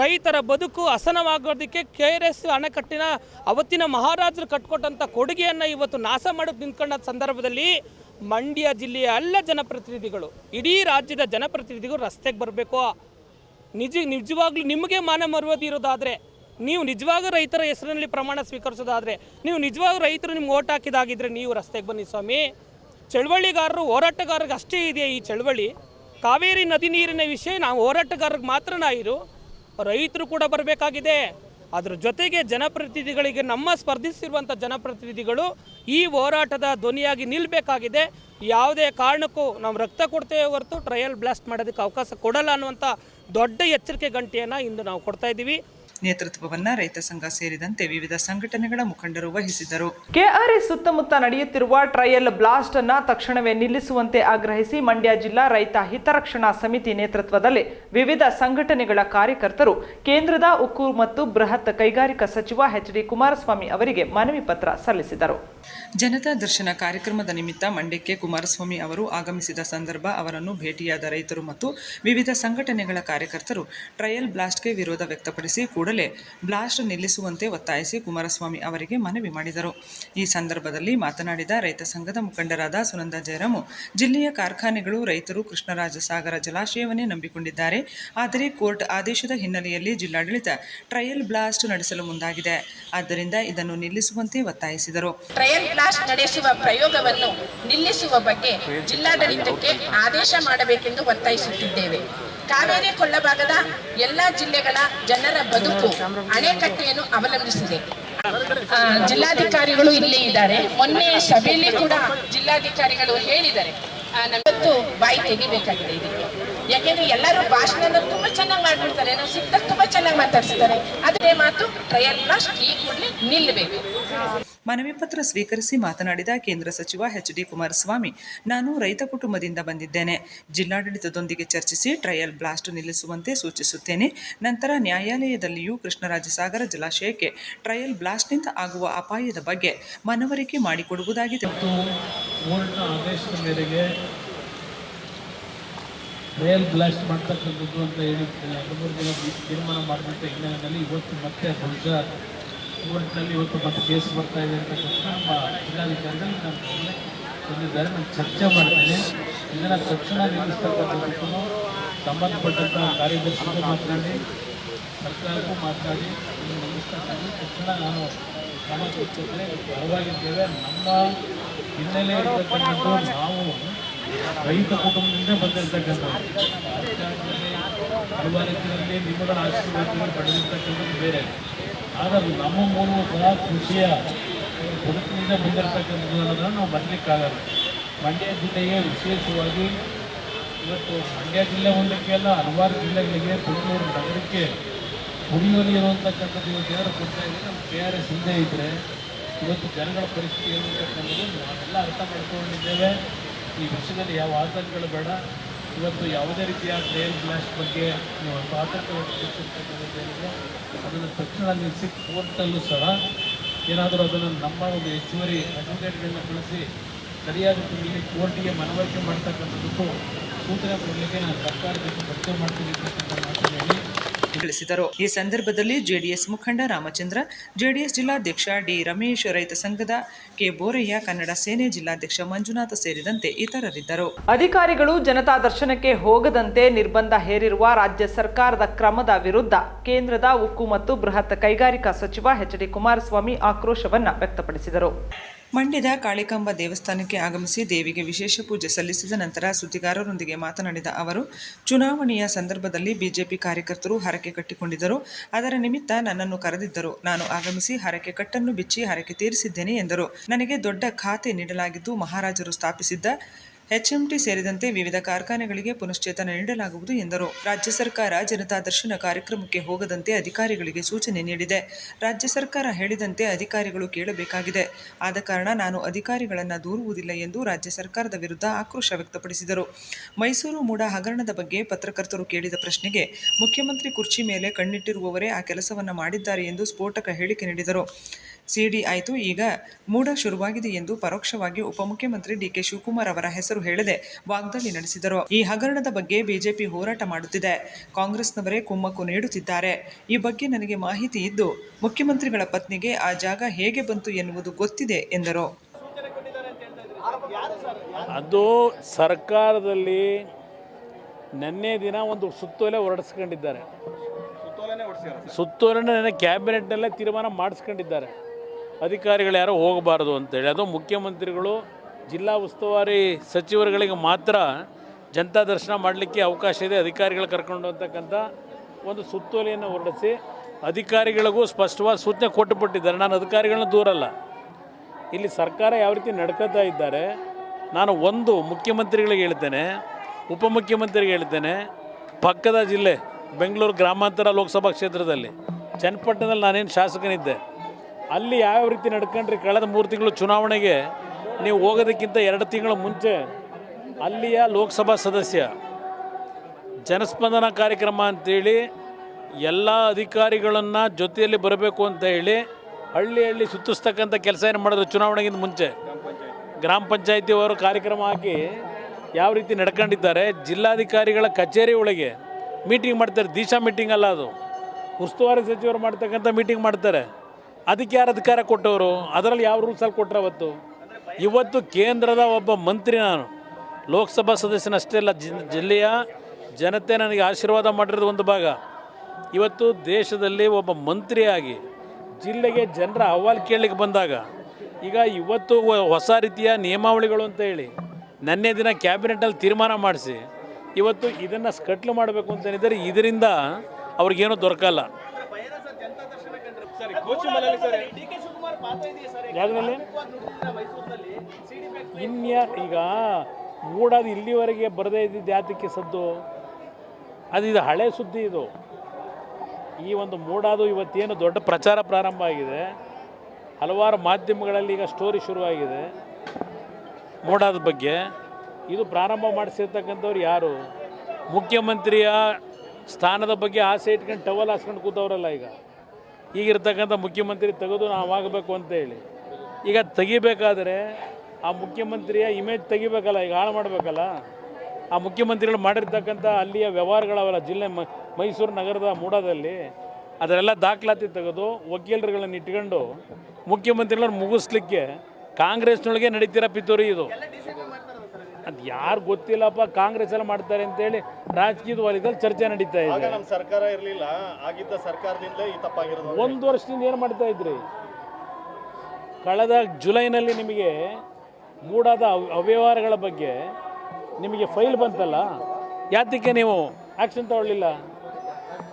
E: ರೈತರ ಬದುಕು ಹಸನವಾಗೋದಕ್ಕೆ ಕೆ ಆರ್ ಎಸ್ ಅಣೆಕಟ್ಟಿನ ಅವತ್ತಿನ ಮಹಾರಾಜರು ಕಟ್ಕೊಟ್ಟಂಥ ಕೊಡುಗೆಯನ್ನು ಇವತ್ತು ನಾಶ ಮಾಡೋಕ್ಕೆ ನಿಂತ್ಕೊಂಡ ಸಂದರ್ಭದಲ್ಲಿ ಮಂಡ್ಯ ಜಿಲ್ಲೆಯ ಎಲ್ಲ ಜನಪ್ರತಿನಿಧಿಗಳು, ಇಡೀ ರಾಜ್ಯದ ಜನಪ್ರತಿನಿಧಿಗಳು ರಸ್ತೆಗೆ ಬರಬೇಕು. ನಿಜ, ನಿಜವಾಗ್ಲೂ ನಿಮಗೆ ಮಾನ ಮರ್ಯಾದೆ ಇರೋದಾದರೆ, ನೀವು ನಿಜವಾಗ ರೈತರ ಹೆಸರಿನಲ್ಲಿ ಪ್ರಮಾಣ ಸ್ವೀಕರಿಸೋದಾದರೆ, ನೀವು ನಿಜವಾಗ ರೈತರು ನಿಮ್ಗೆ ಓಟ್ ಹಾಕಿದಾಗಿದ್ದರೆ ನೀವು ರಸ್ತೆಗೆ ಬನ್ನಿ ಸ್ವಾಮಿ. ಚಳವಳಿಗಾರರು ಹೋರಾಟಗಾರರಿಗೆ ಅಷ್ಟೇ ಇದೆ ಈ ಚಳವಳಿ? ಕಾವೇರಿ ನದಿ ನೀರಿನ ವಿಷಯ ನಾವು ಹೋರಾಟಗಾರರಿಗೆ ಮಾತ್ರ ಇರು, ರೈತರು ಕೂಡ ಬರಬೇಕಾಗಿದೆ. ಅದ್ರ ಜೊತೆಗೆ ಜನಪ್ರತಿನಿಧಿಗಳಿಗೆ ನಮ್ಮ ಸ್ಪರ್ಧಿಸಿರುವಂಥ ಜನಪ್ರತಿನಿಧಿಗಳು ಈ ಹೋರಾಟದ ಧ್ವನಿಯಾಗಿ ನಿಲ್ಲಬೇಕಾಗಿದೆ ಯಾವುದೇ ಕಾರಣಕ್ಕೂ ನಾವು ರಕ್ತ ಕೊಡ್ತೇವೆ ಹೊರತು ಟ್ರಯಲ್ ಬ್ಲಾಸ್ಟ್ ಮಾಡೋದಕ್ಕೆ ಅವಕಾಶ ಕೊಡಲ್ಲ ಅನ್ನುವಂಥ ದೊಡ್ಡ ಎಚ್ಚರಿಕೆ ಗಂಟೆಯನ್ನು ಇಂದು ನಾವು ಕೊಡ್ತಾ ಇದ್ದೀವಿ.
C: ನೇತೃತ್ವವನ್ನ ರೈತ ಸಂಘ ಸೇರಿದಂತೆ ವಿವಿಧ ಸಂಘಟನೆಗಳ ಮುಖಂಡರು ವಹಿಸಿದ್ದರು.
A: ಕೆಆರ್ಎಸ್ ಸುತ್ತಮುತ್ತ ನಡೆಯುತ್ತಿರುವ ಟ್ರಯಲ್ ಬ್ಲಾಸ್ಟ್ ಅನ್ನ ತಕ್ಷಣವೇ ನಿಲ್ಲಿಸುವಂತೆ ಆಗ್ರಹಿಸಿ ಮಂಡ್ಯ ಜಿಲ್ಲಾ ರೈತ ಹಿತರಕ್ಷಣಾ ಸಮಿತಿ ನೇತೃತ್ವದಲ್ಲಿ ವಿವಿಧ ಸಂಘಟನೆಗಳ ಕಾರ್ಯಕರ್ತರು ಕೇಂದ್ರದ ಉಕ್ಕು ಮತ್ತು ಬೃಹತ್ ಕೈಗಾರಿಕಾ ಸಚಿವ ಎಚ್ ಡಿ ಕುಮಾರಸ್ವಾಮಿ ಅವರಿಗೆ ಮನವಿ ಪತ್ರ ಸಲ್ಲಿಸಿದರು.
C: ಜನತಾ ದರ್ಶನ ಕಾರ್ಯಕ್ರಮದ ನಿಮಿತ್ತ ಮಂಡ್ಯಕ್ಕೆ ಕುಮಾರಸ್ವಾಮಿ ಅವರು ಆಗಮಿಸಿದ ಸಂದರ್ಭ ಅವರನ್ನು ಭೇಟಿಯಾದ ರೈತರು ಮತ್ತು ವಿವಿಧ ಸಂಘಟನೆಗಳ ಕಾರ್ಯಕರ್ತರು ಟ್ರಯಲ್ ಬ್ಲಾಸ್ಟ್ಗೆ ವಿರೋಧ ವ್ಯಕ್ತಪಡಿಸಿ ಕೂಡಲೇ ಬ್ಲಾಸ್ಟ್ ನಿಲ್ಲಿಸುವಂತೆ ಒತ್ತಾಯಿಸಿ ಕುಮಾರಸ್ವಾಮಿ ಅವರಿಗೆ ಮನವಿ ಮಾಡಿದರು. ಈ ಸಂದರ್ಭದಲ್ಲಿ ಮಾತನಾಡಿದ ರೈತ ಸಂಘದ ಮುಖಂಡರಾದ ಸುನಂದ ಜಯರಾಮು, ಜಿಲ್ಲೆಯ ಕಾರ್ಖಾನೆಗಳು ರೈತರು ಕೃಷ್ಣರಾಜ ಸಾಗರ ಜಲಾಶಯವನ್ನೇ ನಂಬಿಕೊಂಡಿದ್ದಾರೆ. ಆದರೆ ಕೋರ್ಟ್ ಆದೇಶದ ಹಿನ್ನೆಲೆಯಲ್ಲಿ ಜಿಲ್ಲಾಡಳಿತ ಟ್ರಯಲ್ ಬ್ಲಾಸ್ಟ್ ನಡೆಸಲು ಮುಂದಾಗಿದೆ. ಆದ್ದರಿಂದ ಇದನ್ನು ನಿಲ್ಲಿಸುವಂತೆ ಒತ್ತಾಯಿಸಿದರು.
F: ಟ್ರಯಲ್ ಬ್ಲಾಸ್ಟ್ ನಡೆಸುವ ಪ್ರಯೋಗವನ್ನು ನಿಲ್ಲಿಸುವ ಬಗ್ಗೆ ಜಿಲ್ಲಾಡಳಿತಕ್ಕೆ ಆದೇಶ ಮಾಡಬೇಕೆಂದು ಒತ್ತಾಯಿಸುತ್ತಿದ್ದೇವೆ. ಕಾವೇರಿ ಕೊಳ್ಳಭಾಗದ ಎಲ್ಲ ಜಿಲ್ಲೆಗಳ ಜನರ ಬದುಕು, ಅಣೆಕಟ್ಟೆಯನ್ನು ಅವಲಂಬಿಸಿದೆ. ಜಿಲ್ಲಾಧಿಕಾರಿಗಳು ಇಲ್ಲೇ ಇದ್ದಾರೆ. ಮೊನ್ನೆ ಸಭೆಯಲ್ಲಿ ಕೂಡ ಜಿಲ್ಲಾಧಿಕಾರಿಗಳು ಹೇಳಿದ್ದಾರೆ. ನಮ್ಮತ್ತು ಬಾಯಿ ತೆಗಿಬೇಕಾಗಿದೆ ಇದಕ್ಕೆ. ಯಾಕೆಂದ್ರೆ ಎಲ್ಲರೂ ಭಾಷಣ ತುಂಬಾ ಚೆನ್ನಾಗಿ ಮಾಡ್ಬಿಡ್ತಾರೆ ನಾವು ಸಿಕ್ಕಿದಾಗ ತುಂಬಾ ಚೆನ್ನಾಗಿ ಮಾತಾಡ್ಸಿದ್ದಾರೆ. ಅದೇ ಮಾತು ಟ್ರಯಲ್ ಬ್ಲಾಸ್ಟ್ ಈ ಕೂಡಲೇ ನಿಲ್ಲಬೇಕು
C: ಮನವಿ ಪತ್ರ ಸ್ವೀಕರಿಸಿ ಮಾತನಾಡಿದ ಕೇಂದ್ರ ಸಚಿವ ಎಚ್ ಡಿ ಕುಮಾರಸ್ವಾಮಿ ನಾನು ರೈತ ಕುಟುಂಬದಿಂದ ಬಂದಿದ್ದೇನೆ. ಜಿಲ್ಲಾಡಳಿತದೊಂದಿಗೆ ಚರ್ಚಿಸಿ ಟ್ರಯಲ್ ಬ್ಲಾಸ್ಟ್ ನಿಲ್ಲಿಸುವಂತೆ ಸೂಚಿಸುತ್ತೇನೆ. ನಂತರ ನ್ಯಾಯಾಲಯದಲ್ಲಿಯೂ ಕೃಷ್ಣರಾಜಸಾಗರ ಜಲಾಶಯಕ್ಕೆ ಟ್ರಯಲ್ ಬ್ಲಾಸ್ಟ್ನಿಂದ ಆಗುವ ಅಪಾಯದ ಬಗ್ಗೆ ಮನವರಿಕೆ ಮಾಡಿಕೊಡುವುದಾಗಿದೆ
B: ಟ್ರಯಲ್ ಬ್ಲಾಸ್ಟ್ ಮಾಡ್ತಕ್ಕಂಥದ್ದು ಅಂತ ಹೇಳಿ ಎರಡು ಮೂರು ದಿನ ತೀರ್ಮಾನ ಮಾಡಿದಂಥ ಹಿನ್ನೆಲೆಯಲ್ಲಿ ಇವತ್ತು ಮತ್ತೆ ಬಹುಶಃ ಕೋರ್ಟ್ನಲ್ಲಿ ಇವತ್ತು ಮತ್ತೆ ಕೇಸ್ ಬರ್ತಾ ಇದೆ ಅಂತಕ್ಕಂಥ ನಮ್ಮ ಜಿಲ್ಲಾಧಿಕಾರಿಗಳು ನಾನು ಬಂದಿದ್ದಾರೆ ನಾನು ಚರ್ಚೆ ಮಾಡ್ತೇನೆ. ಇದನ್ನು ತಕ್ಷಣ ನಿಲ್ಲಿಸ್ತಕ್ಕಂಥದ್ದಕ್ಕೂ ಸಂಬಂಧಪಟ್ಟಂಥ ಕಾರ್ಯದರ್ಶಿಗೂ ಮಾತನಾಡಿ, ಸರ್ಕಾರಕ್ಕೂ ಮಾತನಾಡಿ ನಿಲ್ಲಿಸ್ತಕ್ಕಂಥ ತಕ್ಷಣ ನಾನು ಕ್ರಮ ಕೊಡ್ತಿದ್ದೆ ಪರವಾಗಿದ್ದೇವೆ ನಮ್ಮ ಹಿನ್ನೆಲೆ ಇರತಕ್ಕಂಥದ್ದು ನಾವು ರೈತ ಕುಟುಂಬದಿಂದ ರಾಜಕಾರಣದಲ್ಲಿ ಹಲವಾರು ನಿಮ್ಮಗಳ ಆಶೀರ್ವಾದವನ್ನು ಪಡೆದಿರ್ತಕ್ಕಂಥದ್ದು ಬೇರೆ. ಆದರೆ ನಮ್ಮ ಮೂಲಕ ಕೃಷಿಯ ಬದುಕಿನಿಂದ ಅನ್ನೋದನ್ನು ನಾವು ಬರಲಿಕ್ಕಾಗಲ್ಲ ಮಂಡ್ಯ ಜಿಲ್ಲೆಗೆ ವಿಶೇಷವಾಗಿ ಇವತ್ತು ಮಂಡ್ಯ ಜಿಲ್ಲೆ ಒಂದಕ್ಕೆ ಅಲ್ಲ, ಹಲವಾರು ಜಿಲ್ಲೆಗಳಿಗೆ ಬೆಂಗಳೂರು ನಗರಕ್ಕೆ ಕುಡಿಯುವ ನೀರು ಅಂತಕ್ಕಂಥದ್ದು ಇವತ್ತು ಯಾರು ಕೊಡ್ತಾ ಇದ್ರೆ ನಮ್ಮ ಕೆ ಆರ್ ಎಸ್ ಹಿಂದೆ ಇದ್ದರೆ ಇವತ್ತು ಜನಗಳ ಪರಿಸ್ಥಿತಿ ಏನಿರ್ತಕ್ಕಂಥದ್ದು ನಾವೆಲ್ಲ ಅರ್ಥ ಮಾಡ್ಕೊಂಡಿದ್ದೇವೆ. ಈ ವಿಷಯದಲ್ಲಿ ಯಾವ ಆತಂಕಗಳು ಬೇಡ. ಇವತ್ತು ಯಾವುದೇ ರೀತಿಯ ಟ್ರೈನ್ ಬ್ಲಾಸ್ಟ್ ಬಗ್ಗೆ ನೀವು ಆತಂಕ ಅದನ್ನು ತಕ್ಷಣ ನಿಲ್ಲಿಸಿ ಕೋರ್ಟಲ್ಲೂ ಸಹ ಏನಾದರೂ ಅದನ್ನು ನಮ್ಮ ಒಂದು ಹೆಚ್ಚುವರಿ ಅಡ್ವೊಕೇಟ್ಗಳನ್ನ ಕಳಿಸಿ ಸರಿಯಾದ ರೀತಿಯಲ್ಲಿ ಕೋರ್ಟಿಗೆ ಮನವರಿಕೆ ಮಾಡ್ತಕ್ಕಂಥದ್ದು ಸೂಚನೆ ಕೊಡಲಿಕ್ಕೆ ನಾನು ಸರ್ಕಾರಕ್ಕೆ ಪರಿಚಯ ಮಾಡ್ತೀನಿ ಅಂತಕ್ಕಂಥ ಮಾತನ್ನು ಹೇಳಿ
C: ತಿಳಿಸಿದರು. ಈ ಸಂದರ್ಭದಲ್ಲಿ ಜೆಡಿಎಸ್ ಮುಖಂಡ ರಾಮಚಂದ್ರ, ಜೆಡಿಎಸ್ ಜಿಲ್ಲಾಧ್ಯಕ್ಷ ಡಿ ರಮೇಶ್, ರೈತ ಸಂಘದ ಕೆ ಬೋರಯ್ಯ, ಕನ್ನಡ ಸೇನೆ ಜಿಲ್ಲಾಧ್ಯಕ್ಷ ಮಂಜುನಾಥ ಸೇರಿದಂತೆ ಇತರರಿದ್ದರು.
A: ಅಧಿಕಾರಿಗಳು ಜನತಾ ದರ್ಶನಕ್ಕೆ ಹೋಗದಂತೆ ನಿರ್ಬಂಧ ಹೇರಿರುವ ರಾಜ್ಯ ಸರ್ಕಾರದ ಕ್ರಮದ ವಿರುದ್ಧ ಕೇಂದ್ರದ ಉಕ್ಕು ಮತ್ತು ಬೃಹತ್ ಕೈಗಾರಿಕಾ ಸಚಿವ ಎಚ್ ಡಿ ಕುಮಾರಸ್ವಾಮಿ ಆಕ್ರೋಶವನ್ನ ವ್ಯಕ್ತಪಡಿಸಿದರು.
C: ಮಂಡ್ಯದ ಕಾಳಿಕಾಂಬ ದೇವಸ್ಥಾನಕ್ಕೆ ಆಗಮಿಸಿ ದೇವಿಗೆ ವಿಶೇಷ ಪೂಜೆ ಸಲ್ಲಿಸಿದ ನಂತರ ಸುದ್ದಿಗಾರರೊಂದಿಗೆ ಮಾತನಾಡಿದ ಅವರು, ಚುನಾವಣೆಯ ಸಂದರ್ಭದಲ್ಲಿ ಬಿಜೆಪಿ ಕಾರ್ಯಕರ್ತರು ಹರಕೆ ಕಟ್ಟಿಕೊಂಡಿದ್ದರು. ಅದರ ನಿಮಿತ್ತ ನನ್ನನ್ನು ಕರೆದಿದ್ದರು. ನಾನು ಆಗಮಿಸಿ ಹರಕೆ ಕಟ್ಟನ್ನು ಬಿಚ್ಚಿ ಹರಕೆ ತೀರಿಸಿದ್ದೇನೆ ಎಂದರು. ನನಗೆ ದೊಡ್ಡ ಖಾತೆ ನೀಡಲಾಗಿದ್ದು ಮಹಾರಾಜರು ಸ್ಥಾಪಿಸಿದ್ದ ಎಚ್ಎಂಟಿ ಸೇರಿದಂತೆ ವಿವಿಧ ಕಾರ್ಖಾನೆಗಳಿಗೆ ಪುನಶ್ಚೇತನ ನೀಡಲಾಗುವುದು ಎಂದರು. ರಾಜ್ಯ ಸರ್ಕಾರ ಜನತಾ ದರ್ಶನ ಕಾರ್ಯಕ್ರಮಕ್ಕೆ ಹೋಗದಂತೆ ಅಧಿಕಾರಿಗಳಿಗೆ ಸೂಚನೆ ನೀಡಿದೆ. ರಾಜ್ಯ ಸರ್ಕಾರ ಹೇಳಿದಂತೆ ಅಧಿಕಾರಿಗಳು ಕೇಳಬೇಕಾಗಿದೆ. ಆದ ಕಾರಣ ನಾನು ಅಧಿಕಾರಿಗಳನ್ನು ದೂರುವುದಿಲ್ಲ ಎಂದು ರಾಜ್ಯ ಸರ್ಕಾರದ ವಿರುದ್ಧ ಆಕ್ರೋಶ ವ್ಯಕ್ತಪಡಿಸಿದರು. ಮೈಸೂರು ಮೂಡ ಹಗರಣದ ಬಗ್ಗೆ ಪತ್ರಕರ್ತರು ಕೇಳಿದ ಪ್ರಶ್ನೆಗೆ, ಮುಖ್ಯಮಂತ್ರಿ ಕುರ್ಚಿ ಮೇಲೆ ಕಣ್ಣಿಟ್ಟಿರುವವರೇ ಆ ಕೆಲಸವನ್ನು ಮಾಡಿದ್ದಾರೆ ಎಂದು ಸ್ಫೋಟಕ ಹೇಳಿಕೆ ನೀಡಿದರು. ಸಿಡಿ ಆಯಿತು. ಈಗ ಮೂಡ ಶುರುವಾಗಿದೆ ಎಂದು ಪರೋಕ್ಷವಾಗಿ ಉಪಮುಖ್ಯಮಂತ್ರಿ ಡಿಕೆ ಶಿವಕುಮಾರ್ ಅವರ ಹೆಸರು ಹೇಳದೆ. ವಾಗ್ದಾಳಿ ನಡೆಸಿದರು. ಈ ಹಗರಣದ ಬಗ್ಗೆ ಬಿಜೆಪಿ ಹೋರಾಟ ಮಾಡುತ್ತಿದೆ. ಕಾಂಗ್ರೆಸ್ನವರೇ ಕುಮ್ಮಕ್ಕು ನೀಡುತ್ತಿದ್ದಾರೆ. ಈ ಬಗ್ಗೆ ನನಗೆ ಮಾಹಿತಿ ಇದ್ದು ಮುಖ್ಯಮಂತ್ರಿಗಳ ಪತ್ನಿಗೆ ಆ ಜಾಗ ಹೇಗೆ ಬಂತು ಎನ್ನುವುದು ಗೊತ್ತಿದೆ ಎಂದರು.
B: ಅದು ಸರ್ಕಾರದಲ್ಲಿ ನಿನ್ನೆ ದಿನ ಒಂದು ಸುತ್ತೋಲೆ ಹೊರಡಿಸ್ಕೊಂಡಿದ್ದಾರೆ. ಸುತ್ತೋಲೆ ನೆನ್ನೆ ಕ್ಯಾಬಿನೆಟ್ನಲ್ಲೇ ತೀರ್ಮಾನ ಮಾಡಿಸ್ಕೊಂಡಿದ್ದಾರೆ. ಅಧಿಕಾರಿಗಳು ಯಾರೋ ಹೋಗಬಾರ್ದು ಅಂತೇಳಿ. ಅದು ಮುಖ್ಯಮಂತ್ರಿಗಳು, ಜಿಲ್ಲಾ ಉಸ್ತುವಾರಿ ಸಚಿವರುಗಳಿಗೆ ಮಾತ್ರ ಜನತಾ ದರ್ಶನ ಮಾಡಲಿಕ್ಕೆ ಅವಕಾಶ ಇದೆ. ಅಧಿಕಾರಿಗಳು ಕರ್ಕೊಂಡು ಅಂತಕ್ಕಂಥ ಒಂದು ಸುತ್ತೋಲೆಯನ್ನು ಹೊರಡಿಸಿ ಅಧಿಕಾರಿಗಳಿಗೂ ಸ್ಪಷ್ಟವಾದ ಸೂಚನೆ ಕೊಟ್ಟುಬಿಟ್ಟಿದ್ದಾರೆ. ನಾನು ಅಧಿಕಾರಿಗಳನ್ನ ದೂರಲ್ಲ ಇಲ್ಲಿ ಸರ್ಕಾರ ಯಾವ ರೀತಿ ನಡ್ಕೋತಾ ಇದ್ದಾರೆ, ನಾನು ಒಂದು ಮುಖ್ಯಮಂತ್ರಿಗಳಿಗೆ ಹೇಳ್ತೇನೆ, ಉಪಮುಖ್ಯಮಂತ್ರಿಗೆ ಹೇಳ್ತೇನೆ, ಪಕ್ಕದ ಜಿಲ್ಲೆ, ಬೆಂಗಳೂರು ಗ್ರಾಮಾಂತರ ಲೋಕಸಭಾ ಕ್ಷೇತ್ರದಲ್ಲಿ, ಚನ್ನಪಟ್ಟಣದಲ್ಲಿ ನಾನೇನು ಶಾಸಕನಿದ್ದೆ ಅಲ್ಲಿ ಯಾವ ರೀತಿ ನಡ್ಕೊಂಡ್ರಿ? ಕಳೆದ ಮೂರು ತಿಂಗಳು ಚುನಾವಣೆಗೆ ನೀವು ಹೋಗೋದಕ್ಕಿಂತ ಎರಡು ತಿಂಗಳ ಮುಂಚೆ ಅಲ್ಲಿಯ ಲೋಕಸಭಾ ಸದಸ್ಯ, ಜನಸ್ಪಂದನ ಕಾರ್ಯಕ್ರಮ ಅಂತೇಳಿ ಎಲ್ಲ ಅಧಿಕಾರಿಗಳನ್ನು ಜೊತೆಯಲ್ಲಿ ಬರಬೇಕು ಅಂತ ಹೇಳಿ ಹಳ್ಳಿ ಹಳ್ಳಿ ಸುತ್ತಿಸ್ತಕ್ಕಂಥ ಕೆಲಸ ಏನು ಮಾಡಿದ್ರು ಚುನಾವಣೆಗಿಂತ ಮುಂಚೆ? ಗ್ರಾಮ ಪಂಚಾಯತಿಯವರು ಕಾರ್ಯಕ್ರಮ ಹಾಕಿ ಯಾವ ರೀತಿ ನಡ್ಕೊಂಡಿದ್ದಾರೆ? ಜಿಲ್ಲಾಧಿಕಾರಿಗಳ ಕಚೇರಿ ಒಳಗೆ ಮೀಟಿಂಗ್ ಮಾಡ್ತಾರೆ. ದಿಶಾ ಮೀಟಿಂಗ್ ಅಲ್ಲ ಅದು. ಉಸ್ತುವಾರಿ ಸಚಿವರು ಮಾಡ್ತಕ್ಕಂಥ ಮೀಟಿಂಗ್ ಮಾಡ್ತಾರೆ. ಅದಕ್ಕೆ ಯಾರು ಅಧಿಕಾರ ಕೊಟ್ಟವರು? ಅದರಲ್ಲಿ ಯಾವ ರೂಲ್ಸಲ್ಲಿ ಕೊಟ್ಟರೆ ಅವತ್ತು? ಇವತ್ತು ಕೇಂದ್ರದ ಒಬ್ಬ ಮಂತ್ರಿ ನಾನು. ಲೋಕಸಭಾ ಸದಸ್ಯನಷ್ಟೇ ಅಲ್ಲ ಜಿಲ್ಲೆಯ ಜನತೆ ನನಗೆ ಆಶೀರ್ವಾದ ಮಾಡಿರೋದು ಒಂದು ಭಾಗ. ಇವತ್ತು ದೇಶದಲ್ಲಿ ಒಬ್ಬ ಮಂತ್ರಿಯಾಗಿ ಜಿಲ್ಲೆಗೆ ಜನರ ಅಹವಾಲು ಕೇಳಲಿಕ್ಕೆ ಬಂದಾಗ, ಈಗ ಇವತ್ತು ಹೊಸ ರೀತಿಯ ನಿಯಮಾವಳಿಗಳು ಅಂತ ಹೇಳಿ, ನೆನ್ನೆ ದಿನ ಕ್ಯಾಬಿನೆಟಲ್ಲಿ ತೀರ್ಮಾನ ಮಾಡಿಸಿ, ಇವತ್ತು ಇದನ್ನು ಸ್ಕಟ್ಲು ಮಾಡಬೇಕು ಅಂತ ಹೇಳಿದರೆ ಇದರಿಂದ ಅವ್ರಿಗೇನೂ ದೊರಕಲ್ಲ. ಇನ್ಯಾ ಈಗ ಮೂಡಾದ ಇಲ್ಲಿವರೆಗೆ ಬರದೇ ಇದ್ದಿದ್ದು ಯಾತಕ್ಕೆ ಸದ್ದು. ಅದು ಇದು ಹಳೆ ಸುದ್ದಿ ಇದು. ಈ ಒಂದು ಮೂಡಾದು ಇವತ್ತೇನು ದೊಡ್ಡ ಪ್ರಚಾರ ಪ್ರಾರಂಭ ಆಗಿದೆ. ಹಲವಾರು ಮಾಧ್ಯಮಗಳಲ್ಲಿ ಈಗ ಸ್ಟೋರಿ ಶುರುವಾಗಿದೆ. ಮೂಡಾದ ಬಗ್ಗೆ. ಇದು ಪ್ರಾರಂಭ ಮಾಡಿಸಿರ್ತಕ್ಕಂಥವ್ರು ಯಾರು? ಮುಖ್ಯಮಂತ್ರಿಯ ಸ್ಥಾನದ ಬಗ್ಗೆ ಆಸೆ ಇಟ್ಕೊಂಡು ಟವಲ್ ಹಾಸ್ಕೊಂಡು ಕೂತವರಲ್ಲ ಈಗ. ಈಗಿರ್ತಕ್ಕಂಥ ಮುಖ್ಯಮಂತ್ರಿ ತೆಗೆದು ನಾವು ಆಗಬೇಕು ಅಂತ ಹೇಳಿ. ಈಗ ತೆಗಿಬೇಕಾದ್ರೆ ಆ ಮುಖ್ಯಮಂತ್ರಿಯ ಇಮೇಜ್ ತೆಗಿಬೇಕಲ್ಲ, ಈಗ ಹಾಳು ಮಾಡಬೇಕಲ್ಲ? ಆ ಮುಖ್ಯಮಂತ್ರಿಗಳು ಮಾಡಿರ್ತಕ್ಕಂಥ ಅಲ್ಲಿಯ ವ್ಯವಹಾರಗಳವಲ್ಲ, ಜಿಲ್ಲೆ ಮೈಸೂರು ನಗರದ ಮೂಡದಲ್ಲಿ ಅದರೆಲ್ಲ ದಾಖಲಾತಿ ತೆಗೆದು ವಕೀಲರುಗಳನ್ನು ಇಟ್ಕೊಂಡು ಮುಖ್ಯಮಂತ್ರಿಗಳನ್ನ ಮುಗಿಸ್ಲಿಕ್ಕೆ ಕಾಂಗ್ರೆಸ್ನೊಳಗೆ ನಡೀತಿರೋ ಪಿತೂರಿ ಇದು. ಅದು ಯಾರು ಗೊತ್ತಿಲ್ಲಪ್ಪ ಕಾಂಗ್ರೆಸ್ ಎಲ್ಲ ಮಾಡ್ತಾರೆ ಅಂತೇಳಿ ರಾಜಕೀಯದ ವಲಯದಲ್ಲಿ ಚರ್ಚೆ ನಡೀತಾ ಇದೆ.
G: ನಮ್ಮ ಸರ್ಕಾರ ಇರಲಿಲ್ಲ ಆಗಿದ್ದ ಸರ್ಕಾರದಿಂದ ಈ ತಪ್ಪಾಗಿರೋದು
B: ಒಂದು ವರ್ಷದಿಂದ ಏನು ಮಾಡ್ತಾ ಇದ್ರಿ? ಕಳೆದ ಜುಲೈನಲ್ಲಿ ನಿಮಗೆ ಮೂಡಾದ ಅವ್- ಅವ್ಯವಹಾರಗಳ ಬಗ್ಗೆ ನಿಮಗೆ ಫೈಲ್ ಬಂತಲ್ಲ? ಯಾತಕ್ಕೆ ನೀವು ಆ್ಯಕ್ಷನ್ ತಗೊಳ್ಳಿಲ್ಲ?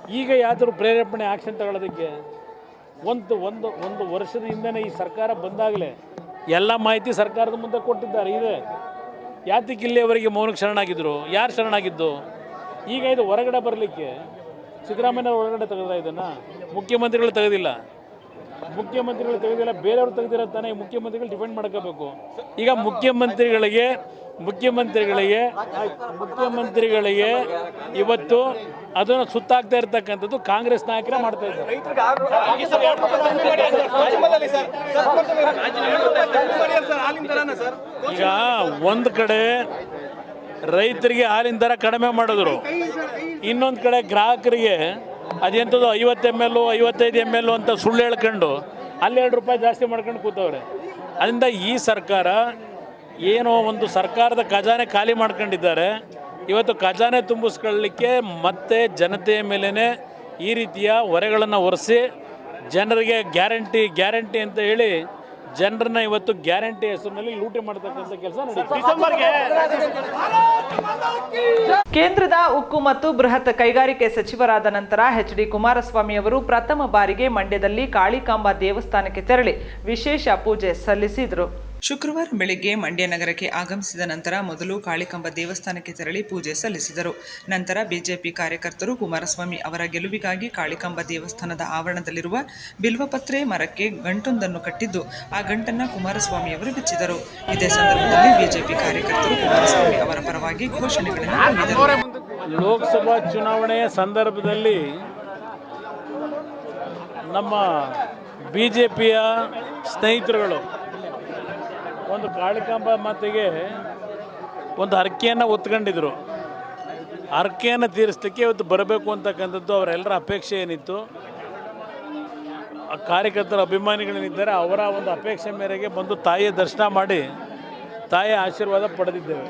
B: ಈಗ ಯಾವ್ದಾದ್ರು ಪ್ರೇರೇಪಣೆ ಆ್ಯಕ್ಷನ್ ತಗೊಳ್ಳೋದಕ್ಕೆ? ಒಂದು ಒಂದು ಒಂದು ವರ್ಷದ ಹಿಂದೆನೇ ಈ ಸರ್ಕಾರ ಬಂದಾಗಲೇ ಎಲ್ಲ ಮಾಹಿತಿ ಸರ್ಕಾರದ ಮುಂದೆ ಕೊಟ್ಟಿದ್ದಾರೆ ಇದೆ. ಯಾತಕ್ಕೆ ಇಲ್ಲಿಯವರೆಗೆ ಮೌನಕ್ಕೆ ಶರಣಾಗಿದ್ದರು ಯಾರು ಶರಣಾಗಿದ್ದು? ಈಗ ಇದು ಹೊರಗಡೆ ಬರಲಿಕ್ಕೆ ಸಿದ್ದರಾಮಯ್ಯ ಹೊರಗಡೆ ತೆಗೆದ ಇದನ್ನು ಮುಖ್ಯಮಂತ್ರಿಗಳು ತೆಗೆದಿಲ್ಲ. ಮುಖ್ಯಮಂತ್ರಿಗಳು ತೆಗೆದಿಲ್ಲ ಬೇರೆಯವರು ತೆಗೆದಿರೋ ತಾನೇ ಮುಖ್ಯಮಂತ್ರಿಗಳು ಡಿಪೆಂಡ್ ಮಾಡ್ಕೋಬೇಕು. ಈಗ ಮುಖ್ಯಮಂತ್ರಿಗಳಿಗೆ ಮುಖ್ಯಮಂತ್ರಿಗಳಿಗೆ ಮುಖ್ಯಮಂತ್ರಿಗಳಿಗೆ ಇವತ್ತು ಅದನ್ನು ಸುತ್ತಾಗ್ತಾ ಇರ್ತಕ್ಕಂಥದ್ದು ಕಾಂಗ್ರೆಸ್ ನಾಯಕರೇ ಮಾಡ್ತಾ ಇದ್ದಾರೆ. ಈಗ ಒಂದು ಕಡೆ ರೈತರಿಗೆ ಹಾಲಿನ ದರ ಕಡಿಮೆ ಮಾಡಿದ್ರು. ಇನ್ನೊಂದು ಕಡೆ ಗ್ರಾಹಕರಿಗೆ ಅದೆಂಥದ್ದು ಐವತ್ತು ಎಂ ಎಲ್ ಐವತ್ತೈದು ಎಂ ಎಲ್ ಅಂತ ಸುಳ್ಳು ಹೇಳ್ಕೊಂಡು ಹನ್ನೆರಡು ರೂಪಾಯಿ ಜಾಸ್ತಿ ಮಾಡ್ಕೊಂಡು ಕೂತವ್ರೆ. ಅದರಿಂದ ಈ ಸರ್ಕಾರ ಏನೋ ಒಂದು ಸರ್ಕಾರದ ಖಜಾನೆ ಖಾಲಿ ಮಾಡ್ಕೊಂಡಿದ್ದಾರೆ. ಇವತ್ತು ಖಜಾನೆ ತುಂಬಿಸ್ಕೊಳ್ಳಲಿಕ್ಕೆ ಮತ್ತೆ ಜನತೆಯ ಮೇಲೇ ಈ ರೀತಿಯ ಹೊರೆಗಳನ್ನು ಒರೆಸಿ ಜನರಿಗೆ ಗ್ಯಾರಂಟಿ ಗ್ಯಾರಂಟಿ ಅಂತ ಹೇಳಿ ಜನರನ್ನ ಇವತ್ತು ಗ್ಯಾರಂಟಿ ಹೆಸರಿನಲ್ಲಿ ಲೂಟಿ ಮಾಡ್ತಕ್ಕಂಥ ಕೆಲಸ ಡಿಸೆಂಬರ್ಗೆ
A: ಕೇಂದ್ರದ ಉಕ್ಕು ಮತ್ತು ಬೃಹತ್ ಕೈಗಾರಿಕೆ ಸಚಿವರಾದ ನಂತರ ಎಚ್ ಡಿ ಕುಮಾರಸ್ವಾಮಿ ಅವರು ಪ್ರಥಮ ಬಾರಿಗೆ ಮಂಡ್ಯದಲ್ಲಿ ಕಾಳಿಕಾಂಬ ದೇವಸ್ಥಾನಕ್ಕೆ ತೆರಳಿ ವಿಶೇಷ ಪೂಜೆ ಸಲ್ಲಿಸಿದರು.
C: ಶುಕ್ರವಾರ ಬೆಳಿಗ್ಗೆ ಮಂಡ್ಯ ನಗರಕ್ಕೆ ಆಗಮಿಸಿದ ನಂತರ ಮೊದಲು ಕಾಳಿಕಂಬ ದೇವಸ್ಥಾನಕ್ಕೆ ತೆರಳಿ ಪೂಜೆ ಸಲ್ಲಿಸಿದರು. ನಂತರ ಬಿಜೆಪಿ ಕಾರ್ಯಕರ್ತರು ಕುಮಾರಸ್ವಾಮಿ ಅವರ ಗೆಲುವಿಗಾಗಿ ಕಾಳಿಕಂಬ ದೇವಸ್ಥಾನದ ಆವರಣದಲ್ಲಿರುವ ಬಿಲ್ವಪತ್ರೆ ಮರಕ್ಕೆ ಗಂಟೊಂದನ್ನು ಕಟ್ಟಿದ್ದು, ಆ ಗಂಟನ್ನು ಕುಮಾರಸ್ವಾಮಿ ಅವರು ಬಿಚ್ಚಿದರು. ಇದೇ ಸಂದರ್ಭದಲ್ಲಿ ಬಿಜೆಪಿ ಕಾರ್ಯಕರ್ತರು ಕುಮಾರಸ್ವಾಮಿ ಅವರ ಪರವಾಗಿ ಘೋಷಣೆಗಳನ್ನು
B: ಲೋಕಸಭಾ ಚುನಾವಣೆಯ ಸಂದರ್ಭದಲ್ಲಿ ನಮ್ಮ ಬಿಜೆಪಿಯ ಸ್ನೇಹಿತರುಗಳು ಒಂದು ಕಾಳಿಕಾಂಬ ಮಾತಿಗೆ ಒಂದು ಹರಕೆಯನ್ನು ಒತ್ಕೊಂಡಿದ್ರು ಹರಕೆಯನ್ನು ತೀರಿಸಲಿಕ್ಕೆ ಇವತ್ತು ಬರಬೇಕು ಅಂತಕ್ಕಂಥದ್ದು ಅವರೆಲ್ಲರ ಅಪೇಕ್ಷೆ ಏನಿತ್ತು? ಕಾರ್ಯಕರ್ತರ ಅಭಿಮಾನಿಗಳೇನಿದ್ದಾರೆ, ಅವರ ಒಂದು ಅಪೇಕ್ಷೆ ಮೇರೆಗೆ ಬಂದು ತಾಯಿಯ ದರ್ಶನ ಮಾಡಿ ತಾಯಿಯ ಆಶೀರ್ವಾದ ಪಡೆದಿದ್ದೇವೆ.